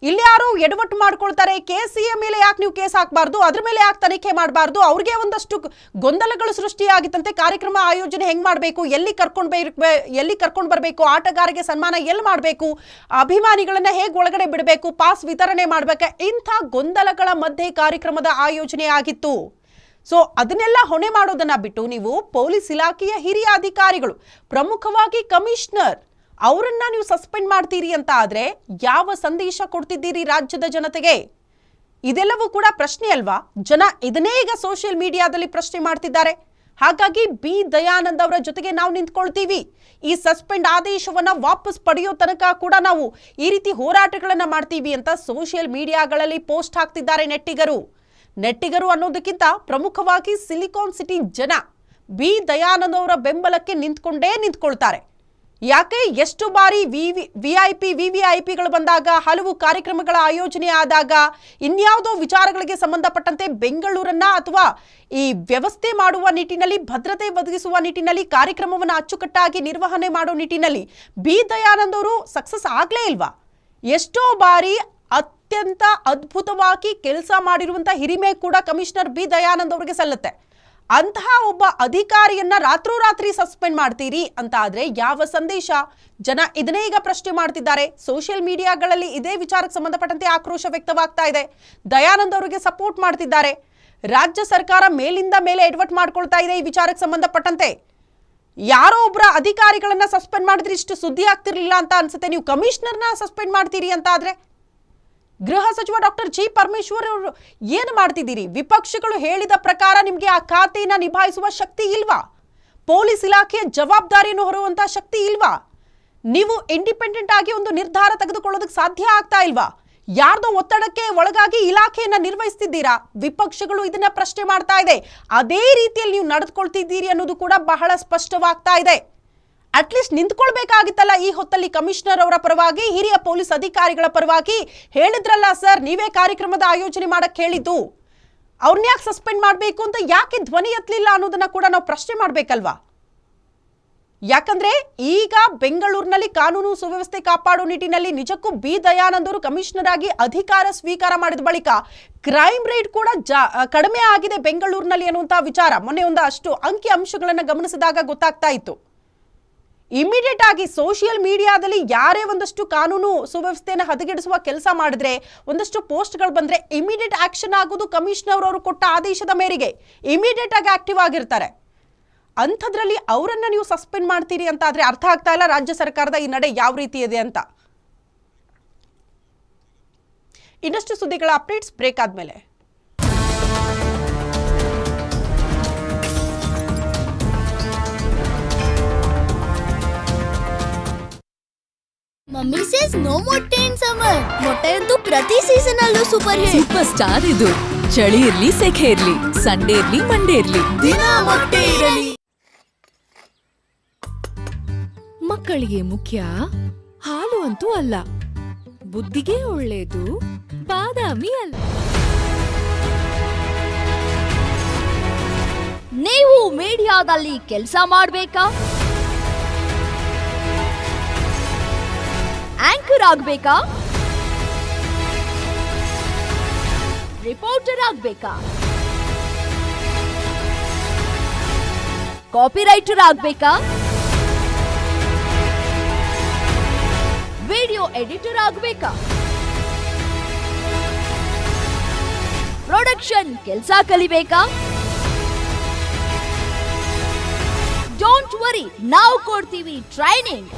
ಇಲ್ಲಿ ಯಾರೋ ಎಡವಟ್ಟು ಮಾಡ್ಕೊಳ್ತಾರೆ ಕೆ ಸಿ ಎ ಮೇಲೆ ಯಾಕೆ ನೀವು ಕೇಸ್ ಹಾಕಬಾರ್ದು, ಅದ್ರ ಮೇಲೆ ಯಾಕೆ ತನಿಖೆ ಮಾಡಬಾರ್ದು, ಅವ್ರಿಗೆ ಒಂದಷ್ಟು ಗೊಂದಲಗಳು ಸೃಷ್ಟಿಯಾಗಿತ್ತಂತೆ, ಕಾರ್ಯಕ್ರಮ ಆಯೋಜನೆ ಹೆಂಗ್ ಮಾಡಬೇಕು, ಎಲ್ಲಿ ಕರ್ಕೊಂಡು ಎಲ್ಲಿ ಕರ್ಕೊಂಡು ಬರಬೇಕು ಆಟಗಾರಿಗೆ ಸನ್ಮಾನ ಎಲ್ಲಿ ಮಾಡಬೇಕು, ಅಭಿಮಾನಿಗಳನ್ನು ಹೇಗೆ ಒಳಗಡೆ ಬಿಡಬೇಕು, ಪಾಸ್ ವಿತರಣೆ ಮಾಡ್ಬೇಕಾ, ಇಂಥ ಗೊಂದಲಗಳ ಮಧ್ಯೆ ಕಾರ್ಯಕ್ರಮದ ಆಯೋಜನೆ ಆಗಿತ್ತು ಸೊ ಅದನ್ನೆಲ್ಲ ಹೊಣೆ ಮಾಡೋದನ್ನ ಬಿಟ್ಟು ನೀವು ಪೊಲೀಸ್ ಇಲಾಖೆಯ ಹಿರಿಯ ಅಧಿಕಾರಿಗಳು, ಪ್ರಮುಖವಾಗಿ ಕಮಿಷನರ್, ಅವರನ್ನ ನೀವು ಸಸ್ಪೆಂಡ್ ಮಾಡ್ತೀರಿ ಅಂತ ಆದ್ರೆ ಯಾವ ಸಂದೇಶ ಕೊಡ್ತಿದ್ದೀರಿ ರಾಜ್ಯದ ಜನತೆಗೆ? ಇದೆಲ್ಲವೂ ಕೂಡ ಪ್ರಶ್ನೆ ಅಲ್ವಾ? ಜನ ಇದನ್ನೇ ಈಗ ಸೋಷಿಯಲ್ ಮೀಡಿಯಾದಲ್ಲಿ ಪ್ರಶ್ನೆ ಮಾಡ್ತಿದ್ದಾರೆ. ಹಾಗಾಗಿ ಬಿ. ದಯಾನಂದ್ ಅವರ ಜೊತೆಗೆ ನಾವು ನಿಂತ್ಕೊಳ್ತೀವಿ. ಈ ಸಸ್ಪೆಂಡ್ ಆದೇಶವನ್ನ ವಾಪಸ್ ಪಡೆಯೋ ತನಕ ಕೂಡ ನಾವು ಈ ರೀತಿ ಹೋರಾಟಗಳನ್ನ ಮಾಡ್ತೀವಿ ಅಂತ ಸೋಷಿಯಲ್ ಮೀಡಿಯಾಗಳಲ್ಲಿ ಪೋಸ್ಟ್ ಹಾಕ್ತಿದ್ದಾರೆ ನೆಟ್ಟಿಗರು. ನೆಟ್ಟಿಗರು ಅನ್ನೋದಕ್ಕಿಂತ ಪ್ರಮುಖವಾಗಿ ಸಿಲಿಕಾನ್ ಸಿಟಿ ಜನ ಬಿ ದಯಾನಂದ್ ಅವರ ಬೆಂಬಲಕ್ಕೆ ನಿಂತ್ಕೊಂಡೇ ನಿಂತ್ಕೊಳ್ತಾರೆ. ಯಾಕೆ ಎಷ್ಟು ಬಾರಿ V V I V V I ಪಿಗಳು ಬಂದಾಗ, ಹಲವು ಕಾರ್ಯಕ್ರಮಗಳ ಆಯೋಜನೆ ಆದಾಗ, ಇನ್ಯಾವುದೋ ವಿಚಾರಗಳಿಗೆ ಸಂಬಂಧಪಟ್ಟಂತೆ ಬೆಂಗಳೂರನ್ನ ಅಥವಾ ಈ ವ್ಯವಸ್ಥೆ ಮಾಡುವ ನಿಟ್ಟಿನಲ್ಲಿ, ಭದ್ರತೆ ಒದಗಿಸುವ ನಿಟ್ಟಿನಲ್ಲಿ, ಕಾರ್ಯಕ್ರಮವನ್ನು ಅಚ್ಚುಕಟ್ಟಾಗಿ ನಿರ್ವಹಣೆ ಮಾಡೋ ನಿಟ್ಟಿನಲ್ಲಿ ಬಿ ದಯಾನಂದ್ ಅವರು ಸಕ್ಸಸ್ ಆಗಲೇ ಇಲ್ವಾ? ಎಷ್ಟೋ ಬಾರಿ ಅತ್ಯಂತ ಅದ್ಭುತವಾಗಿ ಕೆಲಸ ಮಾಡಿರುವಂತ ಹಿರಿಮೆ ಕೂಡ ಕಮಿಷನರ್ ಬಿ ದಯಾನಂದ್ ಅವರಿಗೆ ಸಲ್ಲುತ್ತೆ. ಅಂತಹ ಒಬ್ಬ ಅಧಿಕಾರಿಯನ್ನ ರಾತ್ರೋರಾತ್ರಿ ಸಸ್ಪೆಂಡ್ ಮಾಡ್ತೀರಿ ಅಂತ ಆದ್ರೆ ಯಾವ ಸಂದೇಶ? ಜನ ಇದನ್ನೇ ಈಗ ಪ್ರಶ್ನೆ ಮಾಡ್ತಿದ್ದಾರೆ. ಸೋಷಿಯಲ್ ಮೀಡಿಯಾಗಳಲ್ಲಿ ಇದೇ ವಿಚಾರಕ್ಕೆ ಸಂಬಂಧಪಟ್ಟಂತೆ ಆಕ್ರೋಶ ವ್ಯಕ್ತವಾಗ್ತಾ ಇದೆ. ದಯಾನಂದ್ ಅವರಿಗೆ ಸಪೋರ್ಟ್ ಮಾಡ್ತಿದ್ದಾರೆ. ರಾಜ್ಯ ಸರ್ಕಾರ ಮೇಲಿಂದ ಮೇಲೆ ಎಡ್ವರ್ಟ್ ಮಾಡ್ಕೊಳ್ತಾ ಇದೆ ಈ ವಿಚಾರಕ್ಕೆ ಸಂಬಂಧಪಟ್ಟಂತೆ. ಯಾರೋ ಒಬ್ಬರ ಅಧಿಕಾರಿಗಳನ್ನ ಸಸ್ಪೆಂಡ್ ಮಾಡಿದ್ರೆ ಇಷ್ಟು ಸುದ್ದಿ ಆಗ್ತಿರ್ಲಿಲ್ಲ ಅಂತ ಅನ್ಸುತ್ತೆ. ನೀವು ಕಮಿಷನರ್ನ ಸಸ್ಪೆಂಡ್ ಮಾಡ್ತೀರಿ ಅಂತ ಆದ್ರೆ ಗೃಹ ಸಚಿವ ಡಾಕ್ಟರ್ ಜಿ ಪರಮೇಶ್ವರ್ ಅವರು ಏನು ಮಾಡ್ತಿದ್ದೀರಿ? ವಿಪಕ್ಷಗಳು ಹೇಳಿದ ಪ್ರಕಾರ ನಿಮಗೆ ಆ ಖಾತೆಯನ್ನು ನಿಭಾಯಿಸುವ ಶಕ್ತಿ ಇಲ್ವಾ? ಪೊಲೀಸ್ ಇಲಾಖೆಯ ಜವಾಬ್ದಾರಿಯನ್ನು ಹೊರುವಂತಹ ಶಕ್ತಿ ಇಲ್ವಾ? ನೀವು ಇಂಡಿಪೆಂಡೆಂಟ್ ಆಗಿ ಒಂದು ನಿರ್ಧಾರ ತೆಗೆದುಕೊಳ್ಳೋದಕ್ಕೆ ಸಾಧ್ಯ ಆಗ್ತಾ ಇಲ್ವಾ? ಯಾರ್ದೋ ಒತ್ತಡಕ್ಕೆ ಒಳಗಾಗಿ ಇಲಾಖೆಯನ್ನ ನಿರ್ವಹಿಸ್ತಿದ್ದೀರಾ? ವಿಪಕ್ಷಗಳು ಇದನ್ನ ಪ್ರಶ್ನೆ ಮಾಡ್ತಾ ಇದೆ. ಅದೇ ರೀತಿಯಲ್ಲಿ ನೀವು ನಡೆದುಕೊಳ್ತಿದ್ದೀರಿ ಅನ್ನೋದು ಕೂಡ ಬಹಳ ಸ್ಪಷ್ಟವಾಗ್ತಾ ಇದೆ. ಅಟ್ಲೀಸ್ಟ್ ನಿಂತ್ಕೊಳ್ಬೇಕಾಗಿತ್ತಲ್ಲ ಈ ಹೊತ್ತಲ್ಲಿ ಕಮಿಷನರ್ ಅವರ ಪರವಾಗಿ, ಹಿರಿಯ ಪೊಲೀಸ್ ಅಧಿಕಾರಿಗಳ ಪರವಾಗಿ. ಹೇಳಿದ್ರಲ್ಲ ಸರ್ ನೀವೇ ಕಾರ್ಯಕ್ರಮದ ಆಯೋಜನೆ ಮಾಡಕ್ಕೆ ಹೇಳಿದ್ದು. ಅವ್ರನ್ನ ಯಾಕೆ ಸಸ್ಪೆಂಡ್ ಮಾಡಬೇಕು ಅಂತ ಯಾಕೆ ಧ್ವನಿ ಎತ್ತಲಿಲ್ಲ ಅನ್ನೋದನ್ನ ಕೂಡ ನಾವು ಪ್ರಶ್ನೆ ಮಾಡಬೇಕಲ್ವಾ? ಯಾಕಂದ್ರೆ ಈಗ ಬೆಂಗಳೂರಿನಲ್ಲಿ ಕಾನೂನು ಸುವ್ಯವಸ್ಥೆ ಕಾಪಾಡೋ ನಿಟ್ಟಿನಲ್ಲಿ ನಿಜಕ್ಕೂ ಬಿ. ದಯಾನಂದ್ ಅವರು ಕಮಿಷನರ್ ಆಗಿ ಅಧಿಕಾರ ಸ್ವೀಕಾರ ಮಾಡಿದ ಬಳಿಕ ಕ್ರೈಮ್ ರೇಟ್ ಕೂಡ ಕಡಿಮೆ ಆಗಿದೆ ಬೆಂಗಳೂರಿನಲ್ಲಿ ಅನ್ನುವಂತಹ ವಿಚಾರ. ಮೊನ್ನೆ ಒಂದು ಅಷ್ಟು ಅಂಕಿ ಅಂಶಗಳನ್ನು ಗಮನಿಸಿದಾಗ ಗೊತ್ತಾಗ್ತಾ ಇತ್ತು. ಇಮಿಡಿಯೇಟ್ ಆಗಿ ಸೋಷಿಯಲ್ ಮೀಡಿಯಾದಲ್ಲಿ ಯಾರೇ ಒಂದಷ್ಟು ಕಾನೂನು ಸುವ್ಯವಸ್ಥೆಯನ್ನು ಹದಗೆಡಿಸುವ ಕೆಲಸ ಮಾಡಿದ್ರೆ, ಒಂದಷ್ಟು ಪೋಸ್ಟ್ಗಳು ಬಂದ್ರೆ ಇಮಿಡಿಯೇಟ್ ಆಕ್ಷನ್ ಆಗೋದು ಕಮಿಷನರ್ ಅವರು ಕೊಟ್ಟ ಆದೇಶದ ಮೇರೆಗೆ ಇಮಿಡಿಯೇಟ್ ಆಗಿ ಆಕ್ಟಿವ್ ಆಗಿರ್ತಾರೆ. ಅಂಥದ್ರಲ್ಲಿ ಅವರನ್ನ ನೀವು ಸಸ್ಪೆಂಡ್ ಮಾಡ್ತೀರಿ ಅಂತ ಆದರೆ ಅರ್ಥ ಆಗ್ತಾ ಇಲ್ಲ ರಾಜ್ಯ ಸರ್ಕಾರದ ಈ ನಡೆ ಯಾವ ರೀತಿ ಇದೆ ಅಂತ. ಇನ್ನಷ್ಟು ಸುದ್ದಿಗಳ ಅಪ್ಡೇಟ್ಸ್ ಬ್ರೇಕ್ ಆದ್ಮೇಲೆ. ಮಮ್ಮಿ ಸೇಸ್ ನೋ ಮೊಟ್ಟೆ ಇನ್ ಸಮ್ಮರ್ ಮೊಟ್ಟೆ ಅಂತೂ ಪ್ರತಿ ಸೀಸನ್ ಅಲ್ಲೂ ಸೂಪರ್ ಹಿಟ್ ಸೂಪರ್ ಸ್ಟಾರ್ ಇದು. ಚಳಿ ಇರ್ಲಿ ಸೆಖೆ ಇರ್ಲಿ ಸಂಡೇ ಇರ್ಲಿ ಮಂಡೇ ಇರ್ಲಿ. ದಿನ ಮೊಟ್ಟೆ ಇರಲಿ. ಮಕ್ಕಳಿಗೆ ಮುಖ್ಯ ಹಾಲು ಅಂತೂ ಅಲ್ಲ. ಬುದ್ಧಿಗೆ ಒಳ್ಳೇದು ಬಾದಾಮಿ ಅಲ್ಲ. ನೀವು ಮೀಡಿಯಾದಲ್ಲಿ ಕೆಲಸ ಮಾಡ್ಬೇಕಾ? ಆಂಕರ್ ಆಗ್ಬೇಕಾ ರಿಪೋರ್ಟರ್ ಆಗ್ಬೇಕಾ ಕಾಪಿ ರೈಟರ್ ಆಗ್ಬೇಕಾ ವಿಡಿಯೋ ಎಡಿಟರ್ ಆಗ್ಬೇಕಾ ಪ್ರೊಡಕ್ಷನ್ ಕೆಲಸ ಕಲಿಬೇಕಾ ಡೋಂಟ್ ವರಿ ನಾವು ಕೊಡ್ತೀವಿ ಟ್ರೈನಿಂಗ್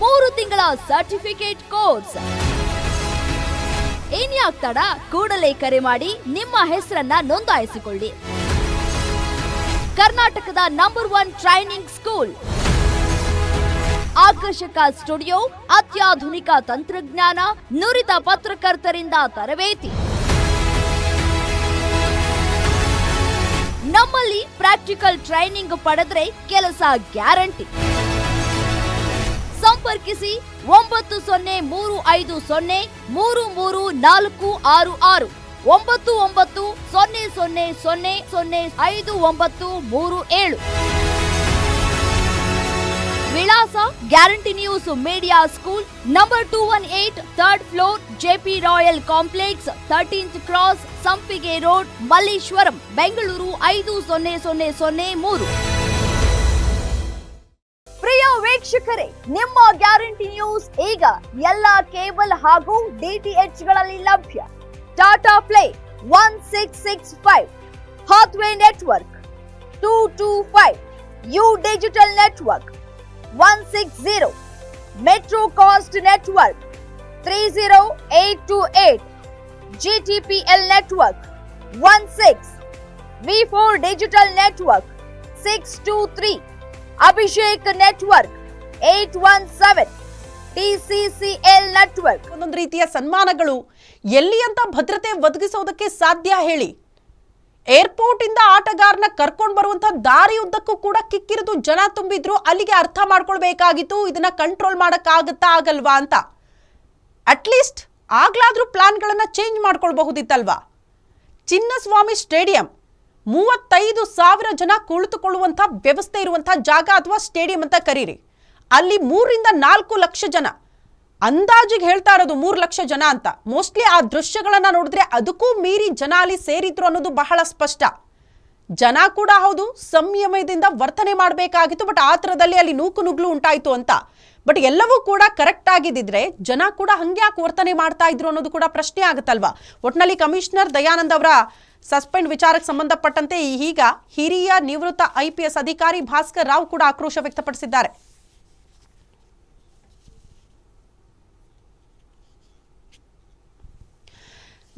ಮೂರು ತಿಂಗಳ ಸರ್ಟಿಫಿಕೇಟ್ ಕೋರ್ಸ್. ಇನ್ಯಾಕ್ ತಡ? ಕೂಡಲೇ ಕರೆ ಮಾಡಿ ನಿಮ್ಮ ಹೆಸರನ್ನ ನೋಂದಾಯಿಸಿಕೊಳ್ಳಿ. ಕರ್ನಾಟಕದ ನಂಬರ್ ಒನ್ ಟ್ರೈನಿಂಗ್ ಸ್ಕೂಲ್ ಆಕರ್ಷಕ ಸ್ಟುಡಿಯೋ, ಅತ್ಯಾಧುನಿಕ ತಂತ್ರಜ್ಞಾನ, ನುರಿತ ಪತ್ರಕರ್ತರಿಂದ ತರಬೇತಿ. ನಮ್ಮಲ್ಲಿ ಪ್ರಾಕ್ಟಿಕಲ್ ಟ್ರೈನಿಂಗ್ ಪಡೆದ್ರೆ ಕೆಲಸ ಗ್ಯಾರಂಟಿ ಸಂಪರ್ಕಿಸಿ ಒಂಬತ್ತು ಸೊನ್ನೆ ಮೂರು ಐದು ಸೊನ್ನೆ ಮೂರು ಮೂರು ನಾಲ್ಕು ಆರು ಆರು. ಒಂಬತ್ತು ಒಂಬತ್ತು ಸೊನ್ನೆ ಸೊನ್ನೆ ಸೊನ್ನೆ ಸೊನ್ನೆ ಐದು ಒಂಬತ್ತು ಮೂರು ಏಳು. ವಿಳಾಸ guarantee news media school number two one eight third floor JP royal complex thirteenth cross Sampige road Malleshwaram, Bengaluru ಐದು ಸೊನ್ನೆ ಸೊನ್ನೆ ಸೊನ್ನೆ ಮೂರು. ವೀಕ್ಷಕರೇ, ನಿಮ್ಮ ಗ್ಯಾರಂಟಿ ನ್ಯೂಸ್ ಈಗ ಎಲ್ಲ ಕೇಬಲ್ ಹಾಗೂ ಡಿಟಿಎಚ್ಗಳಲ್ಲಿ ಲಭ್ಯ. Tata Play one six six five, Hathway network two two five, U digital network one six zero, metro cast network three zero eight two eight GTPL network one six, V four digital network six two three, Abhishek network eight one seven network ಒಂದೊಂದು ರೀತಿಯ ಸನ್ಮಾನಗಳು. ಎಲ್ಲಿ ಅಂತ ಭದ್ರತೆ ಒದಗಿಸೋದಕ್ಕೆ ಸಾಧ್ಯ ಹೇಳಿ. Airport ಇಂದ ಆಟಗಾರನ ಕರ್ಕೊಂಡು ಬರುವಂತ ದಾರಿ ಉದ್ದಕ್ಕೂ ಕೂಡ ಕಿಕ್ಕಿರಿದು ಜನ ತುಂಬಿದ್ರು. ಅಲ್ಲಿಗೆ ಅರ್ಥ ಮಾಡ್ಕೊಳ್ಬೇಕಾಗಿತ್ತು. ಇದನ್ನ ಕಂಟ್ರೋಲ್ ಮಾಡೋಕ್ಕಾಗತ್ತಾ ಆಗಲ್ವಾ ಅಂತ. ಅಟ್ಲೀಸ್ಟ್ ಆಗ್ಲಾದ್ರೂ ಪ್ಲಾನ್ಗಳನ್ನ ಚೇಂಜ್ ಮಾಡ್ಕೊಳ್ಬಹುದಿತ್ತಲ್ವಾ? ಚಿನ್ನಸ್ವಾಮಿ ಸ್ಟೇಡಿಯಂ. ಮೂವತ್ತೈದು ಸಾವಿರ ಜನ ಕುಳಿತುಕೊಳ್ಳುವಂಥ ವ್ಯವಸ್ಥೆ ಇರುವಂಥ ಜಾಗ ಅಥವಾ ಸ್ಟೇಡಿಯಂ ಅಂತ ಕರೀರಿ. ಅಲ್ಲಿ ಮೂರರಿಂದ ನಾಲ್ಕು ಲಕ್ಷ ಜನ. ಅಂದಾಜಿಗೆ ಹೇಳ್ತಾ ಇರೋದು ಮೂರು ಲಕ್ಷ ಜನ ಅಂತ. ಮೋಸ್ಟ್ಲಿ ಆ ದೃಶ್ಯಗಳನ್ನು ನೋಡಿದ್ರೆ ಅದಕ್ಕೂ ಮೀರಿ ಜನ ಅಲ್ಲಿ ಸೇರಿದ್ರು ಅನ್ನೋದು ಬಹಳ ಸ್ಪಷ್ಟ. ಜನ ಕೂಡ ಹೌದು, ಸಂಯಮದಿಂದ ವರ್ತನೆ ಮಾಡಬೇಕಾಗಿತ್ತು ಬಟ್ ಆ ಥರದಲ್ಲಿ ಅಲ್ಲಿ ನೂಕು ನುಗ್ಲು ಉಂಟಾಯಿತು ಅಂತ. ಬಟ್ ಎಲ್ಲವೂ ಕೂಡ ಕರೆಕ್ಟ್ ಆಗಿದ್ದಿದ್ರೆ ಜನ ಕೂಡ ಹಂಗೆ ಯಾಕೆ ವರ್ತನೆ ಮಾಡ್ತಾ ಇದ್ರು ಅನ್ನೋದು ಕೂಡ ಪ್ರಶ್ನೆ ಆಗುತ್ತಲ್ವಾ? ಒಟ್ನಲ್ಲಿ ಕಮಿಷನರ್ ದಯಾನಂದ್ ಅವರ ಸಸ್ಪೆಂಡ್ ವಿಚಾರಕ್ಕೆ ಸಂಬಂಧಪಟ್ಟಂತೆ ಈಗ ಹಿರಿಯ ನಿವೃತ್ತ ಐ ಅಧಿಕಾರಿ ಭಾಸ್ಕರ್ ರಾವ್ ಕೂಡ ಆಕ್ರೋಶ ವ್ಯಕ್ತಪಡಿಸಿದ್ದಾರೆ.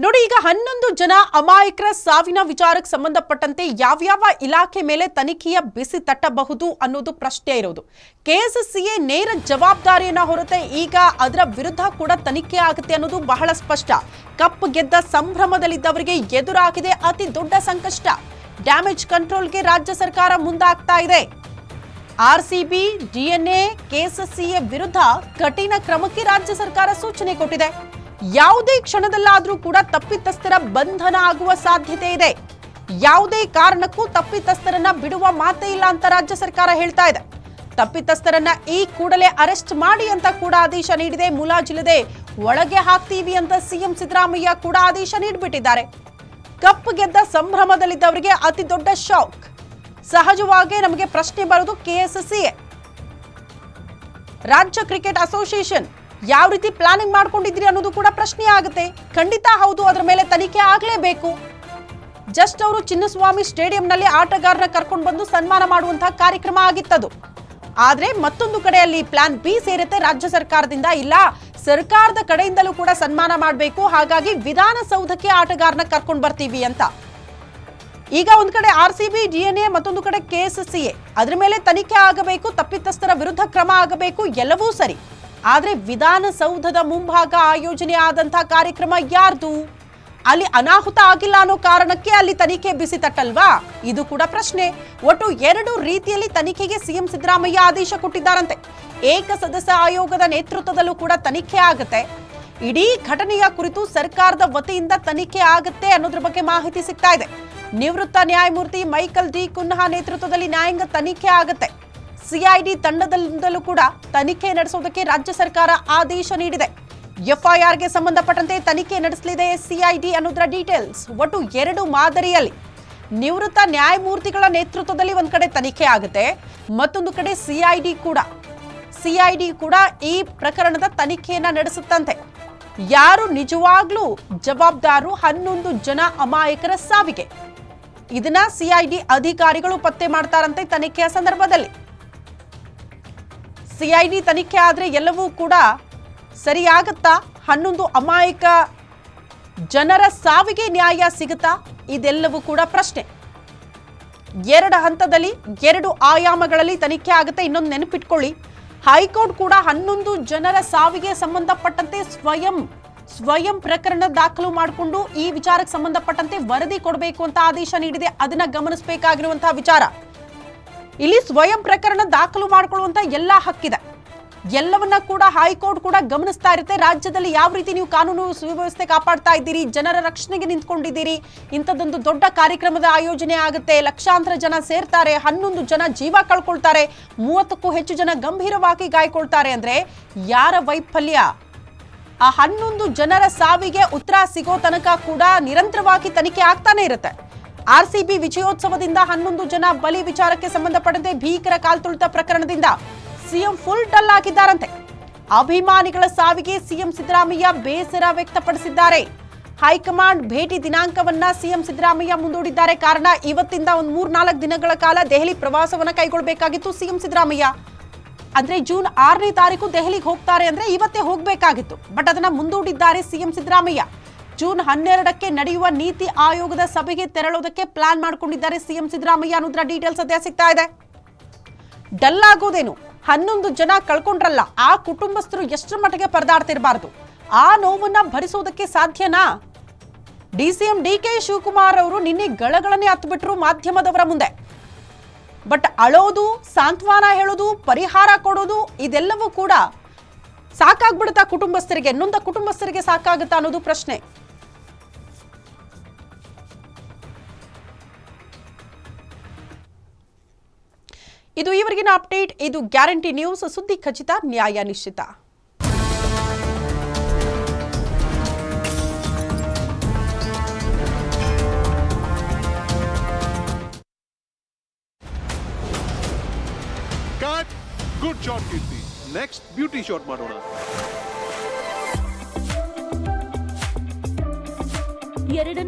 ನೋಡಿ, ಈಗ ಹನ್ನೊಂದು ಜನ ಅಮಾಯಕರ ಸಾವಿನ ವಿಚಾರಕ್ಕೆ ಸಂಬಂಧಪಟ್ಟಂತೆ ಯಾವ್ಯಾವ ಇಲಾಖೆ ಮೇಲೆ ತನಿಖೆಯ ಬಿಸಿ ತಟ್ಟಬಹುದು ಅನ್ನೋದು ಪ್ರಶ್ನೆ ಇರೋದು. ಕೆಎಸ್ಎಸ್ಸಿಎ ನೇರ ಜವಾಬ್ದಾರಿಯನ್ನ ಹೊರತೆ ಈಗ ಅದರ ವಿರುದ್ಧ ಕೂಡ ತನಿಖೆ ಆಗುತ್ತೆ ಅನ್ನೋದು ಬಹಳ ಸ್ಪಷ್ಟ. ಕಪ್ ಗೆದ್ದ ಸಂಭ್ರಮದಲ್ಲಿದ್ದವರಿಗೆ ಎದುರಾಗಿದೆ ಅತಿ ದೊಡ್ಡ ಸಂಕಷ್ಟ. ಡ್ಯಾಮೇಜ್ ಕಂಟ್ರೋಲ್ಗೆ ರಾಜ್ಯ ಸರ್ಕಾರ ಮುಂದಾಗ್ತಾ ಇದೆ. ಆರ್ಸಿಬಿ, ಡಿಎನ್ಎ ಕೆಎಸ್ಎಸ್ಸಿಎ ವಿರುದ್ಧ ಕಠಿಣ ಕ್ರಮಕ್ಕೆ ರಾಜ್ಯ ಸರ್ಕಾರ ಸೂಚನೆ ಕೊಟ್ಟಿದೆ. ಯಾವುದೇ ಕ್ಷಣದಲ್ಲಾದರೂ ಕೂಡ ತಪ್ಪಿತಸ್ಥರ ಬಂಧನ ಆಗುವ ಸಾಧ್ಯತೆ ಇದೆ. ಯಾವುದೇ ಕಾರಣಕ್ಕೂ ತಪ್ಪಿತಸ್ಥರನ್ನ ಬಿಡುವ ಮಾತೇ ಇಲ್ಲ ಅಂತ ರಾಜ್ಯ ಸರ್ಕಾರ ಹೇಳ್ತಾ ಇದೆ. ತಪ್ಪಿತಸ್ಥರನ್ನ ಈ ಕೂಡಲೇ ಅರೆಸ್ಟ್ ಮಾಡಿ ಅಂತ ಕೂಡ ಆದೇಶ ನೀಡಿದೆ. ಮುಲಾಜಿಲ್ಲದೆ ಒಳಗೆ ಹಾಕ್ತೀವಿ ಅಂತ ಸಿಎಂ ಸಿದ್ದರಾಮಯ್ಯ ಕೂಡ ಆದೇಶ ನೀಡಿಬಿಟ್ಟಿದ್ದಾರೆ. ಕಪ್ ಗೆದ್ದ ಸಂಭ್ರಮದಲ್ಲಿದ್ದವರಿಗೆ ಅತಿ ದೊಡ್ಡ ಶಾಕ್. ಸಹಜವಾಗಿ ನಮಗೆ ಪ್ರಶ್ನೆ ಬರೋದು ಕೆಎಸ್ಎಸ್ಸಿಎ ರಾಜ್ಯ ಕ್ರಿಕೆಟ್ ಅಸೋಸಿಯೇಷನ್ ಯಾವ ರೀತಿ ಪ್ಲಾನಿಂಗ್ ಮಾಡ್ಕೊಂಡಿದ್ರಿ ಅನ್ನೋದು ಕೂಡ ಪ್ರಶ್ನೆ ಆಗುತ್ತೆ. ಖಂಡಿತ ಹೌದು, ಅದರ ಮೇಲೆ ತನಿಖೆ ಆಗಲೇಬೇಕು. ಜಸ್ಟ್ ಅವರು ಚಿನ್ನಸ್ವಾಮಿ ಸ್ಟೇಡಿಯಂನಲ್ಲಿ ಆಟಗಾರರ ಕರ್ಕೊಂಡು ಬಂದು ಸನ್ಮಾನ ಮಾಡುವಂತಹ ಕಾರ್ಯಕ್ರಮ ಆಗಿತ್ತದು. ಆದರೆ ಮತ್ತೊಂದು ಕಡೆಯಲ್ಲಿ ಪ್ಲಾನ್ ಬಿ ಸೇರುತ್ತೆ, ರಾಜ್ಯ ಸರ್ಕಾರದಿಂದ. ಇಲ್ಲ, ಸರ್ಕಾರದ ಕಡೆಯಿಂದಲೂ ಕೂಡ ಸನ್ಮಾನ ಮಾಡಬೇಕು, ಹಾಗಾಗಿ ವಿಧಾನಸೌಧಕ್ಕೆ ಆಟಗಾರನ ಕರ್ಕೊಂಡು ಬರ್ತೀವಿ ಅಂತ. ಈಗ ಒಂದು ಕಡೆ ಆರ್ ಸಿ ಬಿ ಡಿಎನ್ಎ ಮತ್ತೊಂದು ಕಡೆ ಕೆಎಸ್ಎಸ್ಸಿಎ ಅದ್ರ ಮೇಲೆ ತನಿಖೆ ಆಗಬೇಕು, ತಪ್ಪಿತಸ್ಥರ ವಿರುದ್ಧ ಕ್ರಮ ಆಗಬೇಕು, ಎಲ್ಲವೂ ಸರಿ. ಆದ್ರೆ ವಿಧಾನಸೌಧದ ಮುಂಭಾಗ ಆಯೋಜನೆ ಆದಂತಹ ಕಾರ್ಯಕ್ರಮ ಯಾರ್ದು? ಅಲ್ಲಿ ಅನಾಹುತ ಆಗಿಲ್ಲ ಅನ್ನೋ ಕಾರಣಕ್ಕೆ ಅಲ್ಲಿ ತನಿಖೆ ಬಿಸಿ ತಟ್ಟಲ್ವಾ? ಇದು ಕೂಡ ಪ್ರಶ್ನೆ. ಒಟ್ಟು ಎರಡು ರೀತಿಯಲ್ಲಿ ತನಿಖೆಗೆ ಸಿಎಂ ಸಿದ್ದರಾಮಯ್ಯ ಆದೇಶ ಕೊಟ್ಟಿದ್ದಾರಂತೆ. ಏಕ ಸದಸ್ಯ ಆಯೋಗದ ನೇತೃತ್ವದಲ್ಲೂ ಕೂಡ ತನಿಖೆ ಆಗುತ್ತೆ. ಇಡೀ ಘಟನೆಯ ಕುರಿತು ಸರ್ಕಾರದ ವತಿಯಿಂದ ತನಿಖೆ ಆಗುತ್ತೆ ಅನ್ನೋದ್ರ ಬಗ್ಗೆ ಮಾಹಿತಿ ಸಿಗ್ತಾ ಇದೆ. ನಿವೃತ್ತ ನ್ಯಾಯಮೂರ್ತಿ ಮೈಕಲ್ ಡಿ ಕುನ್ಹಾ ನೇತೃತ್ವದಲ್ಲಿ ನ್ಯಾಯಾಂಗ ತನಿಖೆ ಆಗುತ್ತೆ. ಸಿಐಡಿ ತಂಡದಿಂದಲೂ ಕೂಡ ತನಿಖೆ ನಡೆಸುವುದಕ್ಕೆ ರಾಜ್ಯ ಸರ್ಕಾರ ಆದೇಶ ನೀಡಿದೆ. ಎಫ್ಐಆರ್ಗೆ ಸಂಬಂಧಪಟ್ಟಂತೆ ತನಿಖೆ ನಡೆಸಲಿದೆ ಸಿಐಡಿ ಅನ್ನೋದರ ಡೀಟೇಲ್ಸ್. ಒಟ್ಟು ಎರಡು ಮಾದರಿಯಲ್ಲಿ ನಿವೃತ್ತ ನ್ಯಾಯಮೂರ್ತಿಗಳ ನೇತೃತ್ವದಲ್ಲಿ ಒಂದು ಕಡೆ ತನಿಖೆ ಆಗುತ್ತೆ, ಮತ್ತೊಂದು ಕಡೆ ಸಿಐಡಿ ಕೂಡ. ಸಿಐಡಿ ಕೂಡ ಈ ಪ್ರಕರಣದ ತನಿಖೆಯನ್ನ ನಡೆಸುತ್ತಂತೆ. ಯಾರು ನಿಜವಾಗ್ಲೂ ಜವಾಬ್ದಾರು ಹನ್ನೊಂದು ಜನ ಅಮಾಯಕರ ಸಾವಿಗೆ. ಇದನ್ನ ಸಿಐಡಿ ಅಧಿಕಾರಿಗಳು ಪತ್ತೆ ಮಾಡ್ತಾರಂತೆ ತನಿಖೆಯ ಸಂದರ್ಭದಲ್ಲಿ. ಸಿಐಡಿ ತನಿಖೆ ಆದರೆ ಎಲ್ಲವೂ ಕೂಡ ಸರಿಯಾಗುತ್ತಾ? ಹನ್ನೊಂದು ಅಮಾಯಕ ಜನರ ಸಾವಿಗೆ ನ್ಯಾಯ ಸಿಗುತ್ತಾ? ಇದೆಲ್ಲವೂ ಕೂಡ ಪ್ರಶ್ನೆ. ಎರಡು ಹಂತದಲ್ಲಿ ಎರಡು ಆಯಾಮಗಳಲ್ಲಿ ತನಿಖೆ ಆಗುತ್ತೆ. ಇನ್ನೊಂದು ನೆನಪಿಟ್ಕೊಳ್ಳಿ. ಹೈಕೋರ್ಟ್ ಕೂಡ ಹನ್ನೊಂದು ಜನರ ಸಾವಿಗೆ ಸಂಬಂಧಪಟ್ಟಂತೆ ಸ್ವಯಂ ಸ್ವಯಂ ಪ್ರಕರಣ ದಾಖಲು ಮಾಡಿಕೊಂಡು ಈ ವಿಚಾರಕ್ಕೆ ಸಂಬಂಧಪಟ್ಟಂತೆ ವರದಿ ಕೊಡಬೇಕು ಅಂತ ಆದೇಶ ನೀಡಿದೆ. ಅದನ್ನ ಗಮನಿಸಬೇಕಾಗಿರುವಂತಹ ವಿಚಾರ. ಇಲ್ಲಿ ಸ್ವಯಂ ಪ್ರಕರಣ ದಾಖಲು ಮಾಡಿಕೊಳ್ಳುವಂತ ಎಲ್ಲ ಹಕ್ಕಿದೆ. ಎಲ್ಲವನ್ನ ಕೂಡ ಹೈಕೋರ್ಟ್ ಕೂಡ ಗಮನಿಸ್ತಾ ಇರುತ್ತೆ. ರಾಜ್ಯದಲ್ಲಿ ಯಾವ ರೀತಿ ನೀವು ಕಾನೂನು ಸುವ್ಯವಸ್ಥೆ ಕಾಪಾಡ್ತಾ ಇದ್ದೀರಿ, ಜನರ ರಕ್ಷಣೆಗೆ ನಿಂತ್ಕೊಂಡಿದ್ದೀರಿ, ಇಂಥದ್ದೊಂದು ದೊಡ್ಡ ಕಾರ್ಯಕ್ರಮದ ಆಯೋಜನೆ ಆಗುತ್ತೆ. ಲಕ್ಷಾಂತರ ಜನ ಸೇರ್ತಾರೆ, ಹನ್ನೊಂದು ಜನ ಜೀವ ಕಳ್ಕೊಳ್ತಾರೆ, ಮೂವತ್ತಕ್ಕೂ ಹೆಚ್ಚು ಜನ ಗಂಭೀರವಾಗಿ ಗಾಯಕೊಳ್ತಾರೆ ಅಂದ್ರೆ ಯಾರ ವೈಫಲ್ಯ? ಆ ಹನ್ನೊಂದು ಜನರ ಸಾವಿಗೆ ಉತ್ತರ ಸಿಗೋ ತನಕ ಕೂಡ ನಿರಂತರವಾಗಿ ತನಿಖೆ ಆಗ್ತಾನೆ ಇರುತ್ತೆ. ಆರ್ ಸಿ ಬಿ ವಿಜಯೋತ್ಸವದಿಂದ ಹನ್ನೊಂದು ಜನ ಬಲಿ ವಿಚಾರಕ್ಕೆ ಸಂಬಂಧಪಟ್ಟಂತೆ ಭೀಕರ ಕಾಲ್ತುಳಿತ ಪ್ರಕರಣದಿಂದ ಸಿಎಂ ಫುಲ್ ಡಲ್ ಆಗಿದ್ದಾರಂತೆ. ಅಭಿಮಾನಿಗಳ ಸಾವಿಗೆ ಸಿಎಂ ಸಿದ್ದರಾಮಯ್ಯ ಬೇಸರ ವ್ಯಕ್ತಪಡಿಸಿದ್ದಾರೆ. ಹೈಕಮಾಂಡ್ ಭೇಟಿ ದಿನಾಂಕವನ್ನ ಸಿಎಂ ಸಿದ್ದರಾಮಯ್ಯ ಮುಂದೂಡಿದ್ದಾರೆ. ಕಾರಣ ಇವತ್ತಿಂದ ಒಂದು ಮೂರ್ನಾಲ್ಕು ದಿನಗಳ ಕಾಲ ದೆಹಲಿ ಪ್ರವಾಸವನ್ನ ಕೈಗೊಳ್ಳಬೇಕಾಗಿತ್ತು ಸಿಎಂ ಸಿದ್ದರಾಮಯ್ಯ. ಅಂದ್ರೆ ಜೂನ್ ಆರನೇ ತಾರೀಕು ದೆಹಲಿಗೆ ಹೋಗ್ತಾರೆ ಅಂದ್ರೆ ಇವತ್ತೇ ಹೋಗಬೇಕಾಗಿತ್ತು. ಬಟ್ ಅದನ್ನ ಮುಂದೂಡಿದ್ದಾರೆ ಸಿಎಂ ಸಿದ್ದರಾಮಯ್ಯ. ಜೂನ್ ಹನ್ನೆರಡಕ್ಕೆ ನಡೆಯುವ ನೀತಿ ಆಯೋಗದ ಸಭೆಗೆ ತೆರಳೋದಕ್ಕೆ ಪ್ಲಾನ್ ಮಾಡಿಕೊಂಡಿದ್ದಾರೆ ಸಿಎಂ ಸಿದ್ದರಾಮಯ್ಯ. ಅನ್ನೋದ್ರ ಡೀಟೇಲ್ಸ್ ಸದ್ಯ ಸಿಗ್ತಾ ಇದೆ. ಡಲ್ ಆಗೋದೇನು? ಹನ್ನೊಂದು ಜನ ಕಳ್ಕೊಂಡ್ರಲ್ಲ, ಆ ಕುಟುಂಬಸ್ಥರು ಎಷ್ಟರ ಮಟ್ಟಿಗೆ ಪರದಾಡ್ತಿರಬಾರ್ದು? ಆ ನೋವನ್ನ ಭರಿಸೋದಕ್ಕೆ ಸಾಧ್ಯನಾ? ಡಿಸಿಎಂ ಡಿ ಕೆ ಶಿವಕುಮಾರ್ ಅವರು ನಿನ್ನೆ ಗಳಗಳನ್ನೇ ಹತ್ಬಿಟ್ರು ಮಾಧ್ಯಮದವರ ಮುಂದೆ. ಬಟ್ ಅಳೋದು, ಸಾಂತ್ವನ ಹೇಳೋದು, ಪರಿಹಾರ ಕೊಡೋದು, ಇದೆಲ್ಲವೂ ಕೂಡ ಸಾಕಾಗ್ಬಿಡುತ್ತಾ ಕುಟುಂಬಸ್ಥರಿಗೆ ನೊಂದ ಕುಟುಂಬಸ್ಥರಿಗೆ ಸಾಕಾಗುತ್ತಾ ಅನ್ನೋದು ಪ್ರಶ್ನೆ. ಇದು ಈವರೆಗಿನ ಅಪ್ಡೇಟ್. ಇದು ಗ್ಯಾರಂಟಿ ನ್ಯೂಸ್. ಸುದ್ದಿ ಖಚಿತ ನ್ಯಾಯ ನಿಶ್ಚಿತ. Good shot Keerthi next beauty shot ಮಾಡೋಣ. ಎರಡನೇ